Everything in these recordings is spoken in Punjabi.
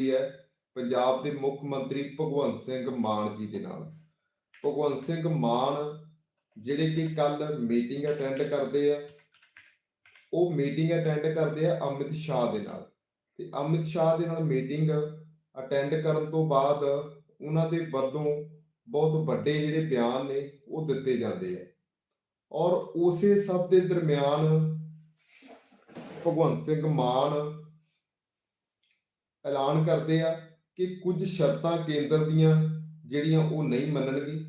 ਹੋਈ ਹੈ ਪੰਜਾਬ ਦੇ ਮੁੱਖ ਮੰਤਰੀ ਭਗਵੰਤ ਸਿੰਘ ਮਾਨ ਜੀ ਦੇ ਨਾਲ। ਭਗਵੰਤ ਸਿੰਘ ਮਾਨ ਜਿਹੜੇ ਕਿ ਕੱਲ ਮੀਟਿੰਗ ਅਟੈਂਡ ਕਰਦੇ ਆ, ਉਹ ਮੀਟਿੰਗ ਅਟੈਂਡ ਕਰਦੇ ਆ ਅਮਿਤ ਸ਼ਾਹ ਦੇ ਨਾਲ। ਤੇ ਅਮਿਤ ਸ਼ਾਹ ਦੇ ਨਾਲ ਮੀਟਿੰਗ ਅਟੈਂਡ ਕਰਨ ਤੋਂ ਬਾਅਦ ਉਹਨਾਂ ਦੇ ਵੱਲੋਂ ਬਹੁਤ ਵੱਡੇ ਜਿਹੜੇ ਬਿਆਨ ਨੇ ਉਹ ਦਿੱਤੇ ਜਾਂਦੇ ਆ। ਔਰ ਉਸੇ ਸਭ ਦੇ ਦਰਮਿਆਨ ਭਗਵੰਤ ਸਿੰਘ ਮਾਨ ਐਲਾਨ ਕਰਦੇ ਆ ਕਿ ਕੁਝ ਸ਼ਰਤਾਂ ਕੇਂਦਰ ਦੀਆਂ ਜਿਹੜੀਆਂ ਉਹ ਨਹੀਂ ਮੰਨਣਗੇ,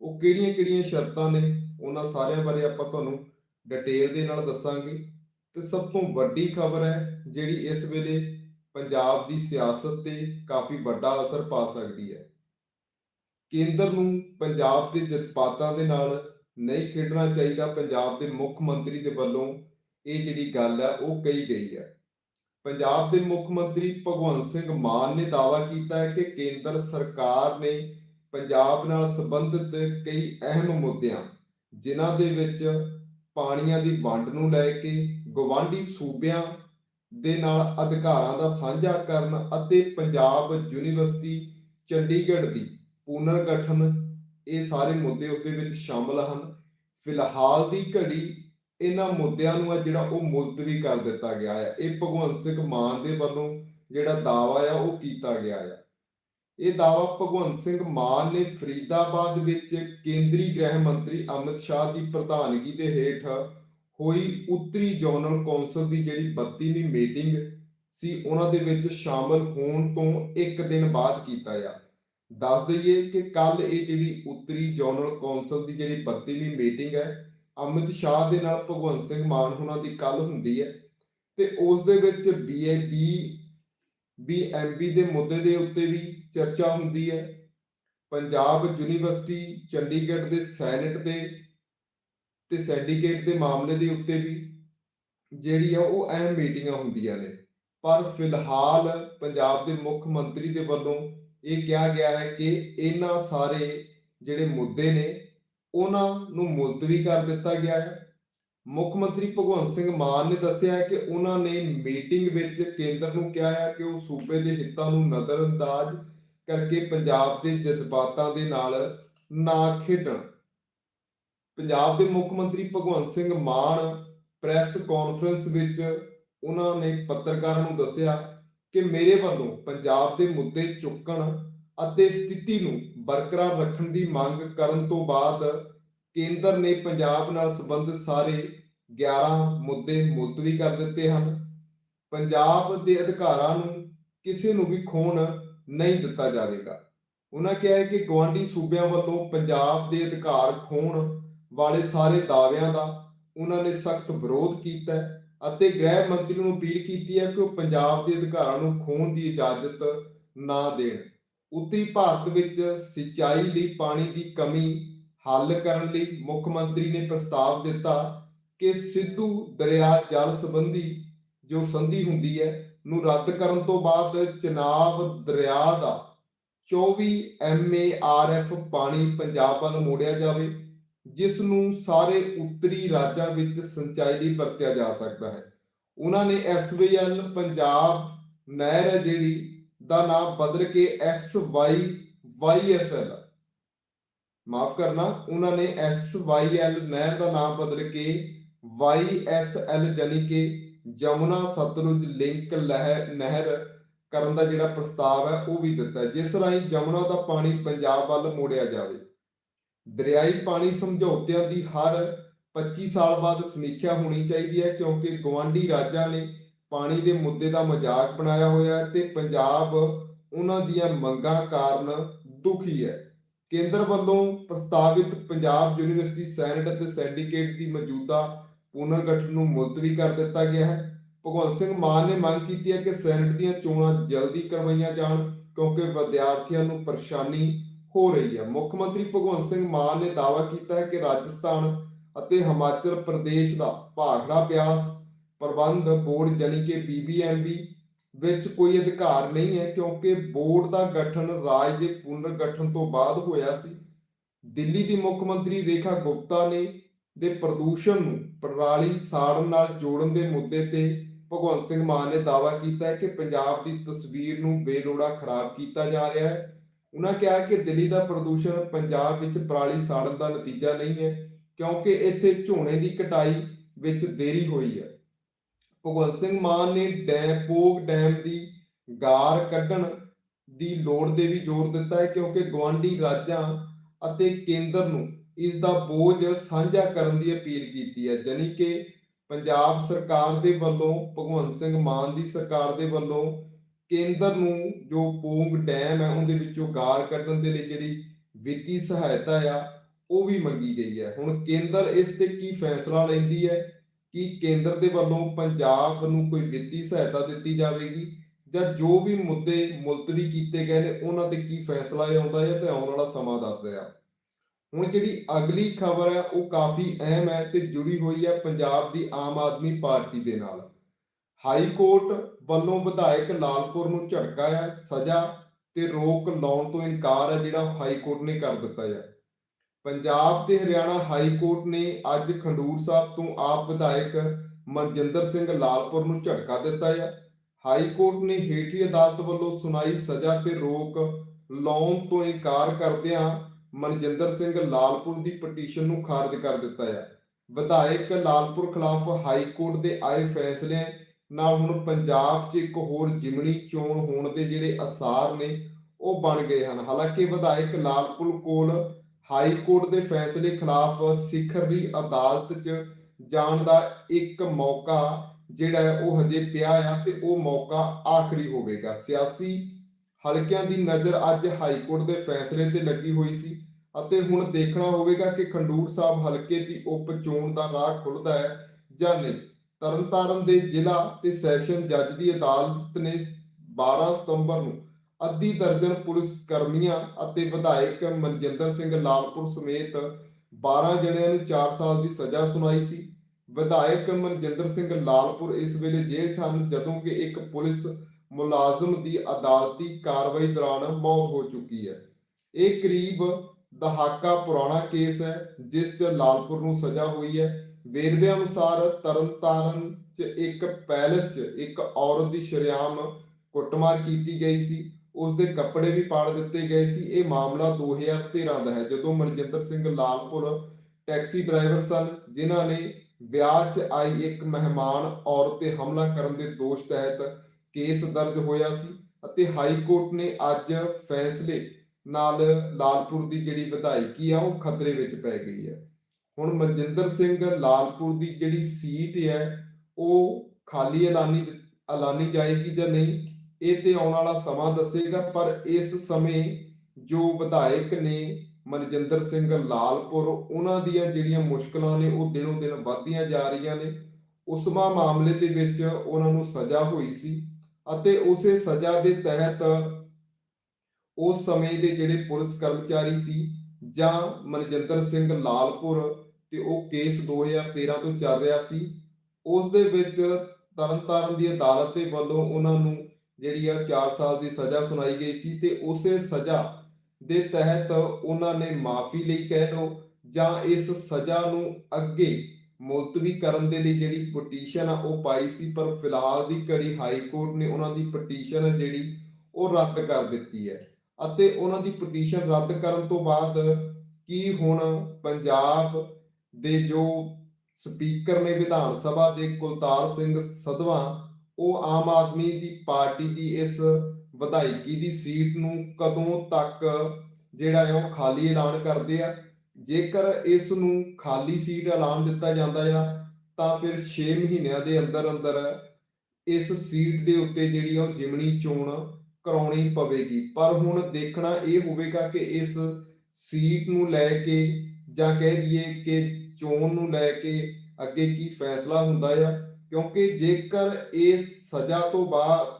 ਉਹ ਕਿਹੜੀਆਂ-ਕਿਹੜੀਆਂ ਸ਼ਰਤਾਂ ਨੇ, ਉਹਨਾਂ ਸਾਰਿਆਂ ਬਾਰੇ ਆਪਾਂ ਤੁਹਾਨੂੰ ਡਿਟੇਲ ਦੇ ਨਾਲ ਦੱਸਾਂਗੇ। ਤੇ ਸਭ ਤੋਂ ਵੱਡੀ ਖਬਰ ਹੈ, ਜਿਹੜੀ ਇਸ ਵੇਲੇ ਪੰਜਾਬ ਦੀ ਸਿਆਸਤ ਤੇ ਕਾਫੀ ਵੱਡਾ ਅਸਰ ਪਾ ਸਕਦੀ ਹੈ। ਕੇਂਦਰ ਨੂੰ ਪੰਜਾਬ ਦੇ ਜਜ਼ਬਾਤਾਂ ਦੇ ਨਾਲ ਨਹੀਂ ਖੇਡਣਾ ਚਾਹੀਦਾ। ਪੰਜਾਬ ਦੇ ਮੁੱਖ ਮੰਤਰੀ ਦੇ ਵੱਲੋਂ ਇਹ ਜਿਹੜੀ ਗੱਲ ਹੈ, ਉਹ ਕਹੀ ਗਈ ਹੈ। ਪੰਜਾਬ ਦੇ ਮੁੱਖ ਮੰਤਰੀ ਭਗਵੰਤ ਸਿੰਘ ਮਾਨ ਨੇ ਦਾਅਵਾ ਕੀਤਾ ਹੈ ਕਿ ਕੇਂਦਰ ਸਰਕਾਰ ਨੇ ਪੰਜਾਬ ਨਾਲ ਸੰਬੰਧਿਤ ਕਈ ਅਹਿਮ ਮੁੱਦਿਆਂ, ਜਿਨ੍ਹਾਂ ਦੇ ਵਿੱਚ ਪਾਣੀਆਂ ਦੀ ਵੰਡ ਨੂੰ ਲੈ ਕੇ ਗਵਾਂਢੀ ਸੂਬਿਆਂ ਦੇ ਨਾਲ ਅਧਿਕਾਰਾਂ ਦਾ ਸਾਂਝਾ ਕਰਨ ਅਤੇ ਪੰਜਾਬ ਯੂਨੀਵਰਸਿਟੀ ਚੰਡੀਗੜ੍ਹ ਦੀ ਪੁਨਰਗਠਨ, ਇਹ ਸਾਰੇ ਮੁੱਦੇ ਉਸ ਦੇ ਵਿੱਚ ਸ਼ਾਮਲ ਹਨ। ਫਿਲਹਾਲ ਦੀ ਘੜੀ ਇਹਨਾਂ ਮੁੱਦਿਆਂ ਨੂੰ ਆ ਜਿਹੜਾ ਉਹ ਮੁਲਤਵੀ ਕਰ ਦਿੱਤਾ ਗਿਆ ਹੈ। ਇਹ ਭਗਵੰਤ ਸਿੰਘ ਮਾਨ ਦੇ ਵੱਲੋਂ ਜਿਹੜਾ ਦਾਅਵਾ ਆ, ਉਹ ਕੀਤਾ ਗਿਆ ਹੈ ਇਹ ਦਾਅਵਾ ਭਗਵੰਤ ਸਿੰਘ ਮਾਨ ਨੇ ਫਰੀਦਾਬਾਦ ਵਿੱਚ ਕੇਂਦਰੀ ਗ੍ਰਹਿ ਮੰਤਰੀ ਅਮਿਤ ਸ਼ਾਹ ਦੀ ਪ੍ਰਧਾਨਗੀ ਦੇ ਹੇਠ ਹੋਈ ਉੱਤਰੀ ਜ਼ੋਨਲ ਕੌਂਸਲ ਦੀ ਜਿਹੜੀ 32ਵੀਂ ਮੀਟਿੰਗ ਸੀ, ਉਹਨਾਂ ਦੇ ਵਿੱਚ ਸ਼ਾਮਲ ਹੋਣ ਤੋਂ ਇੱਕ ਦਿਨ ਬਾਅਦ ਕੀਤਾ ਆ। ਦੱਸ ਦਈਏ ਕਿ ਕੱਲ ਇਹ ਜਿਹੜੀ ਉੱਤਰੀ ਜ਼ੋਨਲ ਕੌਂਸਲ ਦੀ ਜਿਹੜੀ 32ਵੀਂ ਮੀਟਿੰਗ ਹੈ ਅਮਿਤ ਸ਼ਾਹ ਦੇ ਨਾਲ ਭਗਵੰਤ ਸਿੰਘ ਮਾਨ ਹੁਣਾਂ ਦੀ ਕੱਲ ਹੁੰਦੀ ਹੈ ਤੇ ਉਸ ਦੇ ਵਿੱਚ ਬੀਏਪੀ ਬੀਐਮਪੀ ਦੇ ਮੁੱਦੇ ਦੇ ਉੱਤੇ ਵੀ ਚਰਚਾ ਹੁੰਦੀ ਹੈ। ਪੰਜਾਬ ਯੂਨੀਵਰਸਿਟੀ ਚੰਡੀਗੜ੍ਹ ਦੇ ਸੈਨੇਟ ਦੇ ਤੇ ਸੈਂਡੀਕੇਟ ਦੇ ਮਾਮਲੇ ਦੇ ਉੱਤੇ ਵੀ ਜਿਹੜੀ ਆ ਉਹ ਅਹਿਮ ਮੀਟਿੰਗਾਂ ਹੁੰਦੀਆਂ ਨੇ। ਪਰ ਫਿਲਹਾਲ ਪੰਜਾਬ ਦੇ ਮੁੱਖ ਮੰਤਰੀ ਦੇ ਵੱਲੋਂ ਇਹ ਕਿਹਾ ਗਿਆ ਹੈ ਕਿ ਇਹਨਾਂ ਸਾਰੇ ਜਿਹੜੇ ਮੁੱਦੇ ਨੇ ਉਹਨਾਂ ਨੂੰ ਮੁਲਤਵੀ ਕਰ ਦਿੱਤਾ ਗਿਆ ਹੈ। ਮੁੱਖ ਮੰਤਰੀ ਭਗਵੰਤ ਸਿੰਘ ਮਾਨ ਨੇ ਦੱਸਿਆ ਹੈ ਕਿ ਉਹਨਾਂ ਨੇ ਮੀਟਿੰਗ ਵਿੱਚ ਕੇਂਦਰ ਨੂੰ ਕਿਹਾ ਹੈ ਕਿ ਉਹ ਸੂਬੇ ਦੇ ਹਿੱਤਾਂ ਨੂੰ ਨਜ਼ਰਅੰਦਾਜ਼ ਕਰਕੇ ਪੰਜਾਬ ਦੇ ਜਜ਼ਬਾਤਾਂ ਦੇ ਨਾਲ ਨਾ ਖੇਡਣ। ਪੰਜਾਬ ਦੇ ਮੁੱਖ ਮੰਤਰੀ ਭਗਵੰਤ ਸਿੰਘ ਮਾਨ ਪ੍ਰੈਸ ਕਾਨਫਰੰਸ ਵਿੱਚ ਉਹਨਾਂ ਨੇ ਪੱਤਰਕਾਰਾਂ ਨੂੰ ਦੱਸਿਆ ਕਿ ਮੇਰੇ ਵੱਲੋਂ ਪੰਜਾਬ ਦੇ ਮੁੱਦੇ ਚੁੱਕਣ ਅਤੇ ਸਥਿਤੀ ਨੂੰ ਬਰਕਰਾਰ ਰੱਖਣ ਦੀ ਮੰਗ ਕਰਨ ਤੋਂ ਬਾਅਦ ਕੇਂਦਰ ਨੇ ਪੰਜਾਬ ਨਾਲ ਸੰਬੰਧਿਤ ਸਾਰੇ 11 ਮੁੱਦੇ ਮੁਲਤਵੀ ਕਰ ਦਿੱਤੇ ਹਨ। ਪੰਜਾਬ ਦੇ ਅਧਿਕਾਰਾਂ ਨੂੰ ਕਿਸੇ ਨੂੰ ਵੀ ਖੋਣ ਨਹੀਂ ਦਿੱਤਾ ਜਾਵੇਗਾ। ਉਹਨਾਂ ਕਿਹਾ ਹੈ ਕਿ ਗਵਾਂਢੀ ਸੂਬਿਆਂ ਵੱਲੋਂ ਪੰਜਾਬ ਦੇ ਅਧਿਕਾਰ ਖੋਣ ਵਾਲੇ ਸਾਰੇ ਦਾਅਵਿਆਂ ਦਾ ਉਹਨਾਂ ਨੇ ਸਖਤ ਵਿਰੋਧ ਕੀਤਾ ਅਤੇ ਗ੍ਰਹਿ ਮੰਤਰੀ ਨੂੰ ਅਪੀਲ ਕੀਤੀ ਹੈ ਕਿ ਉਹ ਪੰਜਾਬ ਦੇ ਅਧਿਕਾਰਾਂ ਨੂੰ ਖੋਣ ਦੀ ਇਜਾਜ਼ਤ ਨਾ ਦੇਣ। ਉੱਤਰੀ ਭਾਰਤ ਵਿੱਚ ਸਿੰਚਾਈ ਲਈ ਪਾਣੀ ਦੀ ਕਮੀ ਹੱਲ ਕਰਨ ਲਈ ਮੁੱਖ ਮੰਤਰੀ ਨੇ ਪ੍ਰਸਤਾਵ ਦਿੱਤਾ ਕਿ ਸਿੱਧੂ ਦਰਿਆ ਜਲ ਸੰਬੰਧੀ ਜੋ ਸੰਧੀ ਹੁੰਦੀ ਹੈ, ਨੂੰ ਰੱਦ ਕਰਨ ਤੋਂ ਬਾਅਦ ਚਨਾਬ ਦਰਿਆ ਦਾ 24 ਐਮਏਆਰਐਫ ਪਾਣੀ ਪੰਜਾਬ ਵੱਲ ਮੋੜਿਆ ਜਾਵੇ, ਜਿਸ ਨੂੰ ਸਾਰੇ ਉੱਤਰੀ ਰਾਜਾਂ ਵਿੱਚ ਸਿੰਚਾਈ ਲਈ ਵਰਤਿਆ ਜਾ ਸਕਦਾ ਹੈ। ਉਹਨਾਂ ਨੇ ਐਸਵੀਐਲ ਪੰਜਾਬ ਨਹਿਰ ਜਿਹੜੀ ਦਾ ਨਾਮ ਬਦਲ ਕੇ ਐਸਵਾਈ ਵਾਈਐਸਐਲ ਮਾਫ ਕਰਨਾ, ਉਹਨਾਂ ਨੇ ਐਸਵਾਈਐਲ ਨਹਿਰ ਦਾ ਨਾਮ ਬਦਲ ਕੇ ਵਾਈਐਸਐਲ ਜਾਨੀ ਕਿ ਜਮੁਨਾ ਸਤਲੁਜ ਲਿੰਕ ਲਹਿਰ ਨਹਿਰ ਕਰਨ ਦਾ ਜਿਹੜਾ ਪ੍ਰਸਤਾਵ ਹੈ, ਉਹ ਵੀ ਦਿੱਤਾ ਜਿਸ ਰਾਹੀਂ ਜਮੁਨਾ ਦਾ ਪਾਣੀ ਪੰਜਾਬ ਵੱਲ ਮੋੜਿਆ ਜਾਵੇ। ਦਰਿਆਈ ਪਾਣੀ ਸਮਝੌਤਿਆਂ ਦੀ ਹਰ 25 ਸਾਲ ਬਾਅਦ ਸਮੀਖਿਆ ਹੋਣੀ ਚਾਹੀਦੀ ਹੈ, ਕਿਉਂਕਿ ਗਵਾਂਢੀ ਰਾਜਾਂ ਨੇ ਪਾਣੀ ਦੇ ਮੁੱਦੇ ਦਾ ਮਜ਼ਾਕ ਬਣਾਇਆ ਹੋਇਆ ਹੈ ਤੇ ਪੰਜਾਬ ਉਹਨਾਂ ਦੀਆਂ ਮੰਗਾਂ ਕਾਰਨ ਦੁਖੀ ਹੈ। ਕੇਂਦਰ ਵੱਲੋਂ ਪ੍ਰਸਤਾਵਿਤ ਪੰਜਾਬ ਯੂਨੀਵਰਸਿਟੀ ਸੈਨੇਟ ਅਤੇ ਸੈਂਡੀਕੇਟ ਦੀ ਮੌਜੂਦਾ ਪੁਨਰਗਠਨ ਨੂੰ ਮੁਲਤਵੀ ਕਰ ਦਿੱਤਾ ਗਿਆ ਹੈ। ਭਗਵੰਤ ਸਿੰਘ ਮਾਨ ਨੇ ਮੰਗ ਕੀਤੀ ਹੈ ਕਿ ਸੈਨੇਟ ਦੀਆਂ ਚੋਣਾਂ ਜਲਦੀ ਕਰਵਾਈਆਂ ਜਾਣ ਕਿਉਂਕਿ ਵਿਦਿਆਰਥੀਆਂ ਨੂੰ ਪਰੇਸ਼ਾਨੀ ਹੋ ਰਹੀ ਹੈ। ਮੁੱਖ ਮੰਤਰੀ ਭਗਵੰਤ ਸਿੰਘ ਮਾਨ ਨੇ ਦਾਅਵਾ ਕੀਤਾ ਹੈ ਕਿ ਰਾਜਸਥਾਨ ਅਤੇ ਹਿਮਾਚਲ ਪ੍ਰਦੇਸ਼ ਦਾ ਭਾਖੜਾ ਬਿਆਸ ਪ੍ਰਬੰਧ ਬੋਰਡ ਜਾਨੀ ਕਿ ਬੀਬੀਐਮਬੀ ਵਿੱਚ ਕੋਈ ਅਧਿਕਾਰ ਨਹੀਂ ਹੈ ਕਿਉਂਕਿ ਬੋਰਡ ਦਾ ਗਠਨ ਰਾਜ ਦੇ ਪੁਨਰ ਗਠਨ ਤੋਂ ਬਾਅਦ ਹੋਇਆ ਸੀ। ਦਿੱਲੀ ਦੀ ਮੁੱਖ ਮੰਤਰੀ ਰੇਖਾ ਗੁਪਤਾ ਨੇ ਦੇ ਪ੍ਰਦੂਸ਼ਣ ਨੂੰ ਪ੍ਰਣਾਲੀ ਸਾੜਨ ਨਾਲ ਜੋੜਨ ਦੇ ਮੁੱਦੇ ਤੇ ਭਗਵੰਤ ਸਿੰਘ ਮਾਨ ਨੇ ਦਾਅਵਾ ਕੀਤਾ ਹੈ ਕਿ ਪੰਜਾਬ ਦੀ ਤਸਵੀਰ ਨੂੰ ਬੇਲੋੜਾ ਖਰਾਬ ਕੀਤਾ ਜਾ ਰਿਹਾ ਹੈ। ਉਹਨਾਂ ਕਿਹਾ ਕਿ ਦਿੱਲੀ ਦਾ ਪ੍ਰਦੂਸ਼ਣ ਪੰਜਾਬ ਵਿੱਚ ਪਰਾਲੀ ਸਾੜਨ ਦਾ ਨਤੀਜਾ ਨਹੀਂ ਹੈ ਕਿਉਂਕਿ ਇੱਥੇ ਝੋਨੇ ਦੀ ਕਟਾਈ ਵਿੱਚ ਦੇਰੀ ਹੋਈ ਹੈ। ਭਗਵੰਤ ਸਿੰਘ ਮਾਨ ਨੇ ਡੈਮ ਪੋਗ ਡੈਮ ਦੀ ਗਾਰ ਕੱਢਣ ਦੀ ਲੋੜ ਦੇ ਵੀ ਜ਼ੋਰ ਦਿੱਤਾ ਹੈ ਕਿਉਂਕਿ ਗਵਾਂਢੀ ਰਾਜਾਂ ਅਤੇ ਕੇਂਦਰ ਨੂੰ ਇਸ ਦਾ ਬੋਝ ਸਾਂਝਾ ਕਰਨ ਦੀ ਅਪੀਲ ਕੀਤੀ ਹੈ, ਜਾਣੀ ਕਿ ਪੰਜਾਬ ਸਰਕਾਰ ਦੇ ਵੱਲੋਂ, ਭਗਵੰਤ ਸਿੰਘ ਮਾਨ ਦੀ ਸਰਕਾਰ ਦੇ ਵੱਲੋਂ ਕੇਂਦਰ ਨੂੰ ਜੋ ਪੋਂਗ ਡੈਮ ਹੈ, ਉਹਦੇ ਵਿੱਚੋਂ ਗਾਰ ਕੱਢਣ ਦੇ ਲਈ ਜਿਹੜੀ ਵਿੱਤੀ ਸਹਾਇਤਾ ਆ, ਉਹ ਵੀ ਮੰਗੀ ਗਈ ਹੈ। ਹੁਣ ਕੇਂਦਰ ਇਸ ਤੇ ਕੀ ਫੈਸਲਾ ਲੈਂਦੀ ਹੈ? ਕਿ ਕੇਂਦਰ ਦੇ ਵੱਲੋਂ ਪੰਜਾਬ ਨੂੰ ਕੋਈ ਵਿੱਤੀ ਸਹਾਇਤਾ ਦਿੱਤੀ ਜਾਵੇਗੀ ਜਾਂ ਜੋ ਵੀ ਮੁੱਦੇ ਮੁਲਤਵੀ ਕੀਤੇ ਗਏ ਨੇ, ਉਹਨਾਂ ਤੇ ਕੀ ਫੈਸਲਾ ਆਉਂਦਾ ਹੈ ਤੇ ਆਉਣ ਵਾਲਾ ਸਮਾਂ ਦੱਸਦਾ ਆ ਹੁਣ ਜਿਹੜੀ ਅਗਲੀ ਖਬਰ ਹੈ, ਉਹ ਕਾਫੀ ਅਹਿਮ ਹੈ ਤੇ ਜੁੜੀ ਹੋਈ ਹੈ ਪੰਜਾਬ ਦੀ ਆਮ ਆਦਮੀ ਪਾਰਟੀ ਦੇ ਨਾਲ। ਹਾਈ ਕੋਰਟ ਵੱਲੋਂ ਵਿਧਾਇਕ ਲਾਲਪੁਰ ਨੂੰ ਝਟਕਾ ਹੈ, ਸਜ਼ਾ ਤੇ ਰੋਕ ਲਾਉਣ ਤੋਂ ਇਨਕਾਰ ਹੈ ਜਿਹੜਾ ਹਾਈ ਕੋਰਟ ਨੇ ਕਰ ਦਿੱਤਾ ਹੈ। ਪੰਜਾਬ ਤੇ ਹਰਿਆਣਾ ਹਾਈ ਕੋਰਟ ਨੇ ਅੱਜ ਖੰਡੂਰ ਸਾਹਿਬ ਤੋਂ ਆਪ ਵਿਧਾਇਕ ਮਨਜਿੰਦਰ ਸਿੰਘ ਲਾਲਪੁਰ ਨੂੰ ਝਟਕਾ ਦਿੱਤਾ ਹੈ। ਹਾਈ ਕੋਰਟ ਨੇ ਹੇਠਲੀ ਅਦਾਲਤ ਵੱਲੋਂ ਸੁਣਾਈ ਸਜ਼ਾ ਤੇ ਰੋਕ ਲਾਉਣ ਤੋਂ ਇਨਕਾਰ ਕਰਦਿਆਂ ਮਨਜਿੰਦਰ ਸਿੰਘ ਲਾਲਪੁਰ ਦੀ ਪਟੀਸ਼ਨ ਨੂੰ ਖਾਰਜ ਕਰ ਦਿੱਤਾ ਹੈ। ਵਿਧਾਇਕ ਲਾਲਪੁਰ ਖਿਲਾਫ ਹਾਈ ਕੋਰਟ ਦੇ ਆਏ ਫੈਸਲੇ ਨਾਲ ਹੁਣ ਪੰਜਾਬ 'ਚ ਇੱਕ ਹੋਰ ਜਿਮਣੀ ਚੋਣ ਹੋਣ ਦੇ ਜਿਹੜੇ ਅਸਾਰ ਨੇ ਉਹ ਬਣ ਗਏ ਹਨ। ਹਾਲਾਂਕਿ ਵਿਧਾਇਕ ਲਾਲਪੁਰ ਕੋਲ ਹਾਈ ਕੋਰਟ ਦੇ ਫੈਸਲੇ ਖਿਲਾਫ ਸਿਖਰਲੀ ਅਦਾਲਤ 'ਚ ਜਾਣ ਦਾ ਇੱਕ ਮੌਕਾ ਜਿਹੜਾ ਉਹ ਹਜੇ ਪਿਆ ਆ ਤੇ ਉਹ ਮੌਕਾ ਆਖਰੀ ਹੋਵੇਗਾ। ਸਿਆਸੀ ਹਲਕਿਆਂ ਦੀ ਨਜ਼ਰ ਅੱਜ ਹਾਈ ਕੋਰਟ ਦੇ ਫੈਸਲੇ ਤੇ ਲੱਗੀ ਹੋਈ ਸੀ ਅਤੇ ਹੁਣ ਦੇਖਣਾ ਹੋਵੇਗਾ ਕਿ ਖੰਡੂਰ ਸਾਹਿਬ ਹਲਕੇ ਦੀ ਉਪ ਚੋਣ ਦਾ ਰਾਹ ਖੁੱਲਦਾ ਹੈ ਜਾਂ ਨਹੀਂ। ਤਰਨਤਾਰਨ ਦੇ ਜ਼ਿਲ੍ਹਾ ਤੇ ਸੈਸ਼ਨ ਜੱਜ ਦੀ ਅਦਾਲਤ ਨੇ 12 ਸਤੰਬਰ ਨੂੰ ਅੱਧੀ ਦਰਜਨ ਪੁਲਿਸ ਕਰਮੀਆਂ ਅਤੇ ਵਿਧਾਇਕ ਮਨਜਿੰਦਰ ਸਿੰਘ ਲਾਲਪੁਰ ਸਮੇਤ 12 ਜਣਿਆਂ ਨੂੰ 4 ਸਾਲ ਦੀ ਸਜ਼ਾ ਸੁਣਾਈ ਸੀ। ਵਿਧਾਇਕ ਮਨਜਿੰਦਰ ਸਿੰਘ ਲਾਲਪੁਰ ਇਸ ਵੇਲੇ ਜੇਲ੍ਹ 'ਚ ਜਦੋਂ ਕਿ ਇੱਕ ਪੁਲਿਸ ਮੁਲਾਜ਼ਮ ਦੀ ਅਦਾਲਤੀ ਕਾਰਵਾਈ ਦੌਰਾਨ ਮੌਤ ਹੋ ਚੁੱਕੀ ਹੈ। ਇਹ ਕਰੀਬ ਦਹਾਕਾ ਪੁਰਾਣਾ ਕੇਸ ਹੈ, ਜਿਸ 'ਚ ਲਾਲਪੁਰ ਨੂੰ ਸਜ਼ਾ ਹੋਈ ਹੈ। ਵੇਰਵੇ ਅਨੁਸਾਰ ਤਰਨਤਾਰਨ 'ਚ ਇੱਕ ਪੈਲਸ 'ਚ ਇੱਕ ਔਰਤ ਦੀ ਸ਼ਰੇਆਮ ਕੁੱਟਮਾਰ ਕੀਤੀ ਗਈ ਸੀ। ਉਸ ਦੇ ਕੱਪੜੇ ਵੀ ਪਾੜ ਦਿੱਤੇ ਗਏ ਸੀ। ਇਹ ਮਾਮਲਾ 2013 ਦਾ ਹੈ। ਜਦੋਂ ਮਨਜਿੰਦਰ ਸਿੰਘ ਲਾਲਪੁਰ ਟੈਕਸੀ ਡਰਾਈਵਰ ਸਨ, ਜਿਨ੍ਹਾਂ ਨੇ ਵਿਆਹ 'ਚ ਆਈ ਇੱਕ ਮਹਿਮਾਨ ਔਰਤ ਤੇ ਹਮਲਾ ਕਰਨ ਦੇ ਦੋਸ਼ ਤਹਿਤ ਕੇਸ ਦਰਜ ਹੋਇਆ ਸੀ ਅਤੇ ਹਾਈ ਕੋਰਟ ਨੇ ਅੱਜ ਫੈਸਲੇ ਨਾਲ ਲਾਲਪੁਰ ਦੀ ਜਿਹੜੀ ਵਿਧਾਇਕੀ ਆ, ਉਹ ਖਤਰੇ ਵਿੱਚ ਪੈ ਗਈ ਹੈ। ਹੁਣ ਮਨਜਿੰਦਰ ਸਿੰਘ ਲਾਲਪੁਰ ਦੀ ਜਿਹੜੀ ਸੀਟ ਹੈ, ਉਹ ਖਾਲੀ ਐਲਾਨੀ ਐਲਾਨੀ ਜਾਏਗੀ ਜਾਂ ਨਹੀਂ? ਇਹ ਤੇ ਆਉਣ ਵਾਲਾ ਸਮਾਂ ਦੱਸੇਗਾ, ਪਰ ਇਸ ਸਮੇਂ ਜੋ ਵਿਧਾਇਕ ਨੇ ਮਨਜਿੰਦਰ ਸਿੰਘ ਲਾਲਪੁਰ, ਉਹਨਾਂ ਦੀਆਂ ਜਿਹੜੀਆਂ ਮੁਸ਼ਕਲਾਂ ਨੇ, ਉਹ ਦਿਨੋਂ ਦਿਨ ਵੱਧਦੀਆਂ ਜਾ ਰਹੀਆਂ ਨੇ। ਉਸਮਾ ਮਾਮਲੇ ਦੇ ਵਿੱਚ ਉਹਨਾਂ ਨੂੰ ਸਜ਼ਾ ਹੋਈ ਸੀ ਅਤੇ ਉਸੇ ਸਜ਼ਾ ਦੇ ਤਹਿਤ ਉਸ ਸਮੇਂ ਦੇ ਜਿਹੜੇ ਪੁਲਿਸ ਕਰਮਚਾਰੀ ਸੀ ਜਾਂ ਮਨਜਿੰਦਰ ਸਿੰਘ ਲਾਲਪੁਰ ਤੇ ਉਹ ਕੇਸ 2013 ਤੋਂ ਚੱਲ ਰਿਹਾ ਸੀ, ਉਸ ਦੇ ਵਿੱਚ ਤਰਨਤਾਰਨ ਦੀ ਅਦਾਲਤ ਦੇ ਵੱਲੋਂ ਉਹਨਾਂ ਨੂੰ ਜਿਹੜੀ ਆ 4 ਸਾਲ ਦੀ ਸਜ਼ਾ ਸੁਣਾਈ ਗਈ ਸੀ ਤੇ ਉਸੇ ਸਜ਼ਾ ਦੇ ਤਹਿਤ ਉਹਨਾਂ ਨੇ ਮਾਫੀ ਲਈ ਕਹਿ ਲਓ ਜਾਂ ਇਸ ਸਜ਼ਾ ਨੂੰ ਅੱਗੇ ਮੁਲਤਵੀ ਕਰਨ ਦੇ ਲਈ ਜਿਹੜੀ ਪਟੀਸ਼ਨ ਆ ਉਹ ਪਾਈ ਸੀ, ਪਰ ਫਿਲਹਾਲ ਦੀ ਘੜੀ ਹਾਈ ਕੋਰਟ ਨੇ ਉਹਨਾਂ ਦੀ ਪਟੀਸ਼ਨ ਜਿਹੜੀ ਉਹ ਰੱਦ ਕਰ ਦਿੱਤੀ ਹੈ। ਅਤੇ ਉਹਨਾਂ ਦੀ ਪਟੀਸ਼ਨ ਰੱਦ ਕਰਨ ਤੋਂ ਬਾਅਦ ਕੀ ਹੁਣ ਪੰਜਾਬ ਦੇ ਜੋ ਸਪੀਕਰ ਨੇ ਵਿਧਾਨ ਸਭਾ ਦੇ ਕੁਲਤਾਰ ਸਿੰਘ ਸਧਵਾ ਉਹ ਆਮ ਆਦਮੀ ਦੀ ਪਾਰਟੀ ਦੀ ਇਸ ਵਿਧਾਇਕੀ ਦੀ ਸੀਟ ਨੂੰ ਕਦੋਂ ਤੱਕ ਜਿਹੜਾ ਹੈ ਉਹ ਖਾਲੀ ਐਲਾਨ ਕਰਦੇ ਆ? ਜੇਕਰ ਇਸ ਨੂੰ ਖਾਲੀ ਸੀਟ ਐਲਾਨ ਦਿੱਤਾ ਜਾਂਦਾ ਆ, ਤਾਂ ਫਿਰ 6 ਮਹੀਨਿਆਂ ਦੇ ਅੰਦਰ ਅੰਦਰ ਇਸ ਸੀਟ ਦੇ ਉੱਤੇ ਜਿਹੜੀ ਆ ਉਹ ਜਿਮਣੀ ਚੋਣ ਕਰਾਉਣੀ ਪਵੇਗੀ। ਪਰ ਹੁਣ ਦੇਖਣਾ ਇਹ ਹੋਵੇਗਾ ਕਿ ਇਸ ਸੀਟ ਨੂੰ ਲੈ ਕੇ ਜਾਂ ਕਹਿ ਦਈਏ ਕਿ ਚੋਣ ਨੂੰ ਲੈ ਕੇ ਅੱਗੇ ਕੀ ਫੈਸਲਾ ਹੁੰਦਾ ਆ ਕਿਉਂਕਿ ਜੇਕਰ ਇਹ ਸਜ਼ਾ ਤੋਂ ਬਾਅਦ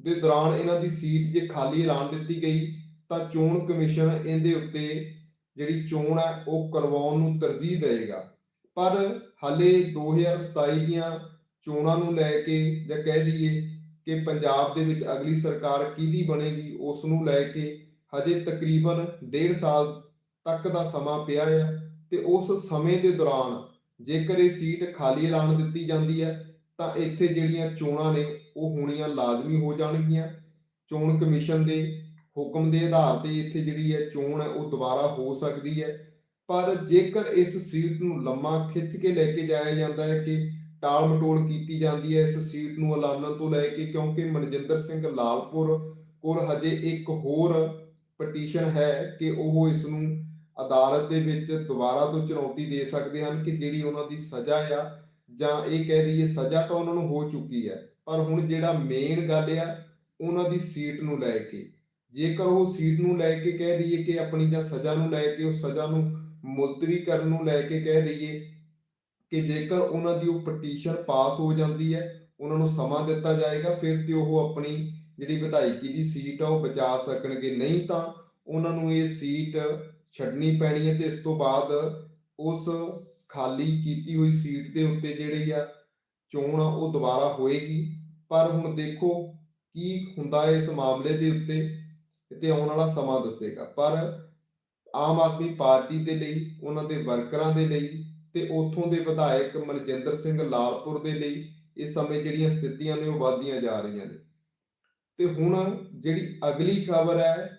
ਦੇ ਦੌਰਾਨ ਇਹਨਾਂ ਦੀ ਸੀਟ ਜੇ ਖਾਲੀ ਐਲਾਨ ਦਿੱਤੀ ਗਈ, ਤਾਂ ਚੋਣ ਕਮਿਸ਼ਨ ਇਹਦੇ ਉੱਤੇ ਜਿਹੜੀ ਚੋਣ ਹੈ, ਉਹ ਕਰਵਾਉਣ ਨੂੰ ਤਰਜੀਹ ਦੇਵੇਗਾ। ਪਰ ਹਲੇ 2027 ਦੀਆਂ ਚੋਣਾਂ ਨੂੰ ਲੈ ਕੇ ਜਾਂ ਕਹਿ ਦਈਏ ਕਿ ਪੰਜਾਬ ਦੇ ਵਿੱਚ ਅਗਲੀ ਸਰਕਾਰ ਕਿਹਦੀ ਬਣੇਗੀ ਉਸ ਨੂੰ ਲੈ ਕੇ ਹਜੇ ਤਕਰੀਬਨ 1.5 ਸਾਲ ਤੱਕ ਦਾ ਸਮਾਂ ਪਿਆ ਹੈ ਤੇ ਉਸ ਸਮੇਂ ਦੇ ਦੌਰਾਨ ਜੇਕਰ ਇਹ ਸੀਟ ਖਾਲੀ ਐਲਾਨ ਦਿੱਤੀ ਜਾਂਦੀ ਹੈ, ਤਾਂ ਇੱਥੇ ਜਿਹੜੀਆਂ ਚੋਣਾਂ ਨੇ, ਉਹ ਹੋਣੀਆਂ ਲਾਜ਼ਮੀ ਹੋ ਜਾਣਗੀਆਂ। ਚੋਣ ਕਮਿਸ਼ਨ ਦੇ ਹੁਕਮ ਦੇ ਆਧਾਰ ਤੇ ਇੱਥੇ ਜਿਹੜੀ ਹੈ ਚੋਣ ਹੈ, ਉਹ ਦੁਬਾਰਾ ਹੋ ਸਕਦੀ ਹੈ। ਪਰ ਜੇਕਰ ਇਸ ਸੀਟ ਨੂੰ ਲੰਮਾ ਖਿੱਚ ਕੇ ਲੈ ਕੇ ਜਾਇਆ ਜਾਂਦਾ ਹੈ ਕਿ ਟਾਲ ਮਟੋਲ ਕੀਤੀ ਜਾਂਦੀ ਹੈ ਇਸ ਸੀਟ ਨੂੰ ਐਲਾਨਣ ਤੋਂ ਲੈ ਕੇ, ਕਿਉਂਕਿ ਮਨਜਿੰਦਰ ਸਿੰਘ ਲਾਲਪੁਰ ਕੋਲ ਹਜੇ ਇੱਕ ਹੋਰ ਪਟੀਸ਼ਨ ਹੈ ਕਿ ਉਹ ਇਸ ਨੂੰ ਅਦਾਲਤ ਦੇ ਵਿੱਚ ਦੁਬਾਰਾ ਤੋਂ ਚੁਣੌਤੀ ਦੇ ਸਕਦੇ ਹਨ ਕਿ ਜਿਹੜੀ ਉਹਨਾਂ ਦੀ ਸਜ਼ਾ ਆ, ਜਾਂ ਇਹ ਕਹਿ ਦਈਏ ਸਜ਼ਾ ਤਾਂ ਉਹਨਾਂ ਨੂੰ ਹੋ ਚੁੱਕੀ ਹੈ, ਪਰ ਹੁਣ ਜਿਹੜਾ ਮੇਨ ਗੱਲ ਆ, ਉਹਨਾਂ ਦੀ ਸੀਟ ਨੂੰ ਲੈ ਕੇ। ਜੇਕਰ ਉਹ ਸੀਟ ਨੂੰ ਲੈ ਕੇ ਕਹਿ ਦਈਏ ਕਿ ਆਪਣੀ ਜਾਂ ਸਜ਼ਾ ਨੂੰ ਲੈ ਕੇ, ਉਹ ਸਜ਼ਾ ਨੂੰ ਮੁਲਤਵੀ ਕਰਨ ਨੂੰ ਲੈ ਕੇ ਕਹਿ ਦਈਏ ਕਿ ਜੇਕਰ ਉਹਨਾਂ ਦੀ ਉਹ ਪਟੀਸ਼ਨ ਪਾਸ ਹੋ ਜਾਂਦੀ ਹੈ, ਉਹਨਾਂ ਨੂੰ ਸਮਾਂ ਦਿੱਤਾ ਜਾਏਗਾ, ਫਿਰ ਤੇ ਉਹ ਆਪਣੀ ਜਿਹੜੀ ਵਿਧਾਇਕੀ ਦੀ ਸੀਟ ਆ, ਉਹ ਬਚਾ ਸਕਣਗੇ। ਨਹੀਂ ਤਾਂ ਉਹਨਾਂ ਨੂੰ ਇਹ ਸੀਟ ਛੱਡਣੀ ਪੈਣੀ ਹੈ ਤੇ ਇਸ ਤੋਂ ਬਾਅਦ ਉਸ ਖਾਲੀ ਕੀਤੀ ਹੋਈ ਸੀਟ ਦੇ ਉੱਤੇ ਜਿਹੜੀ ਆ ਚੋਣ ਆ, ਉਹ ਦੁਬਾਰਾ ਹੋਏਗੀ। ਪਰ ਹੁਣ ਦੇਖੋ ਕੀ ਹੁੰਦਾ ਇਸ ਮਾਮਲੇ ਦੇ ਉੱਤੇ ਤੇ ਆਉਣ ਵਾਲਾ ਸਮਾਂ ਦੱਸੇਗਾ। ਪਰ ਆਮ ਆਦਮੀ ਪਾਰਟੀ ਦੇ ਲਈ, ਉਹਨਾਂ ਦੇ ਵਰਕਰਾਂ ਦੇ ਲਈ ਤੇ ਉਥੋਂ ਦੇ ਵਿਧਾਇਕ ਮਨਜਿੰਦਰ ਸਿੰਘ ਲਾਲਪੁਰ ਦੇ ਲਈ ਇਸ ਸਮੇਂ ਜਿਹੜੀਆਂ ਸਥਿਤੀਆਂ ਨੇ, ਉਹ ਵਧਦੀਆਂ ਜਾ ਰਹੀਆਂ ਨੇ। ਤੇ ਹੁਣ ਜਿਹੜੀ ਅਗਲੀ ਖਬਰ ਹੈ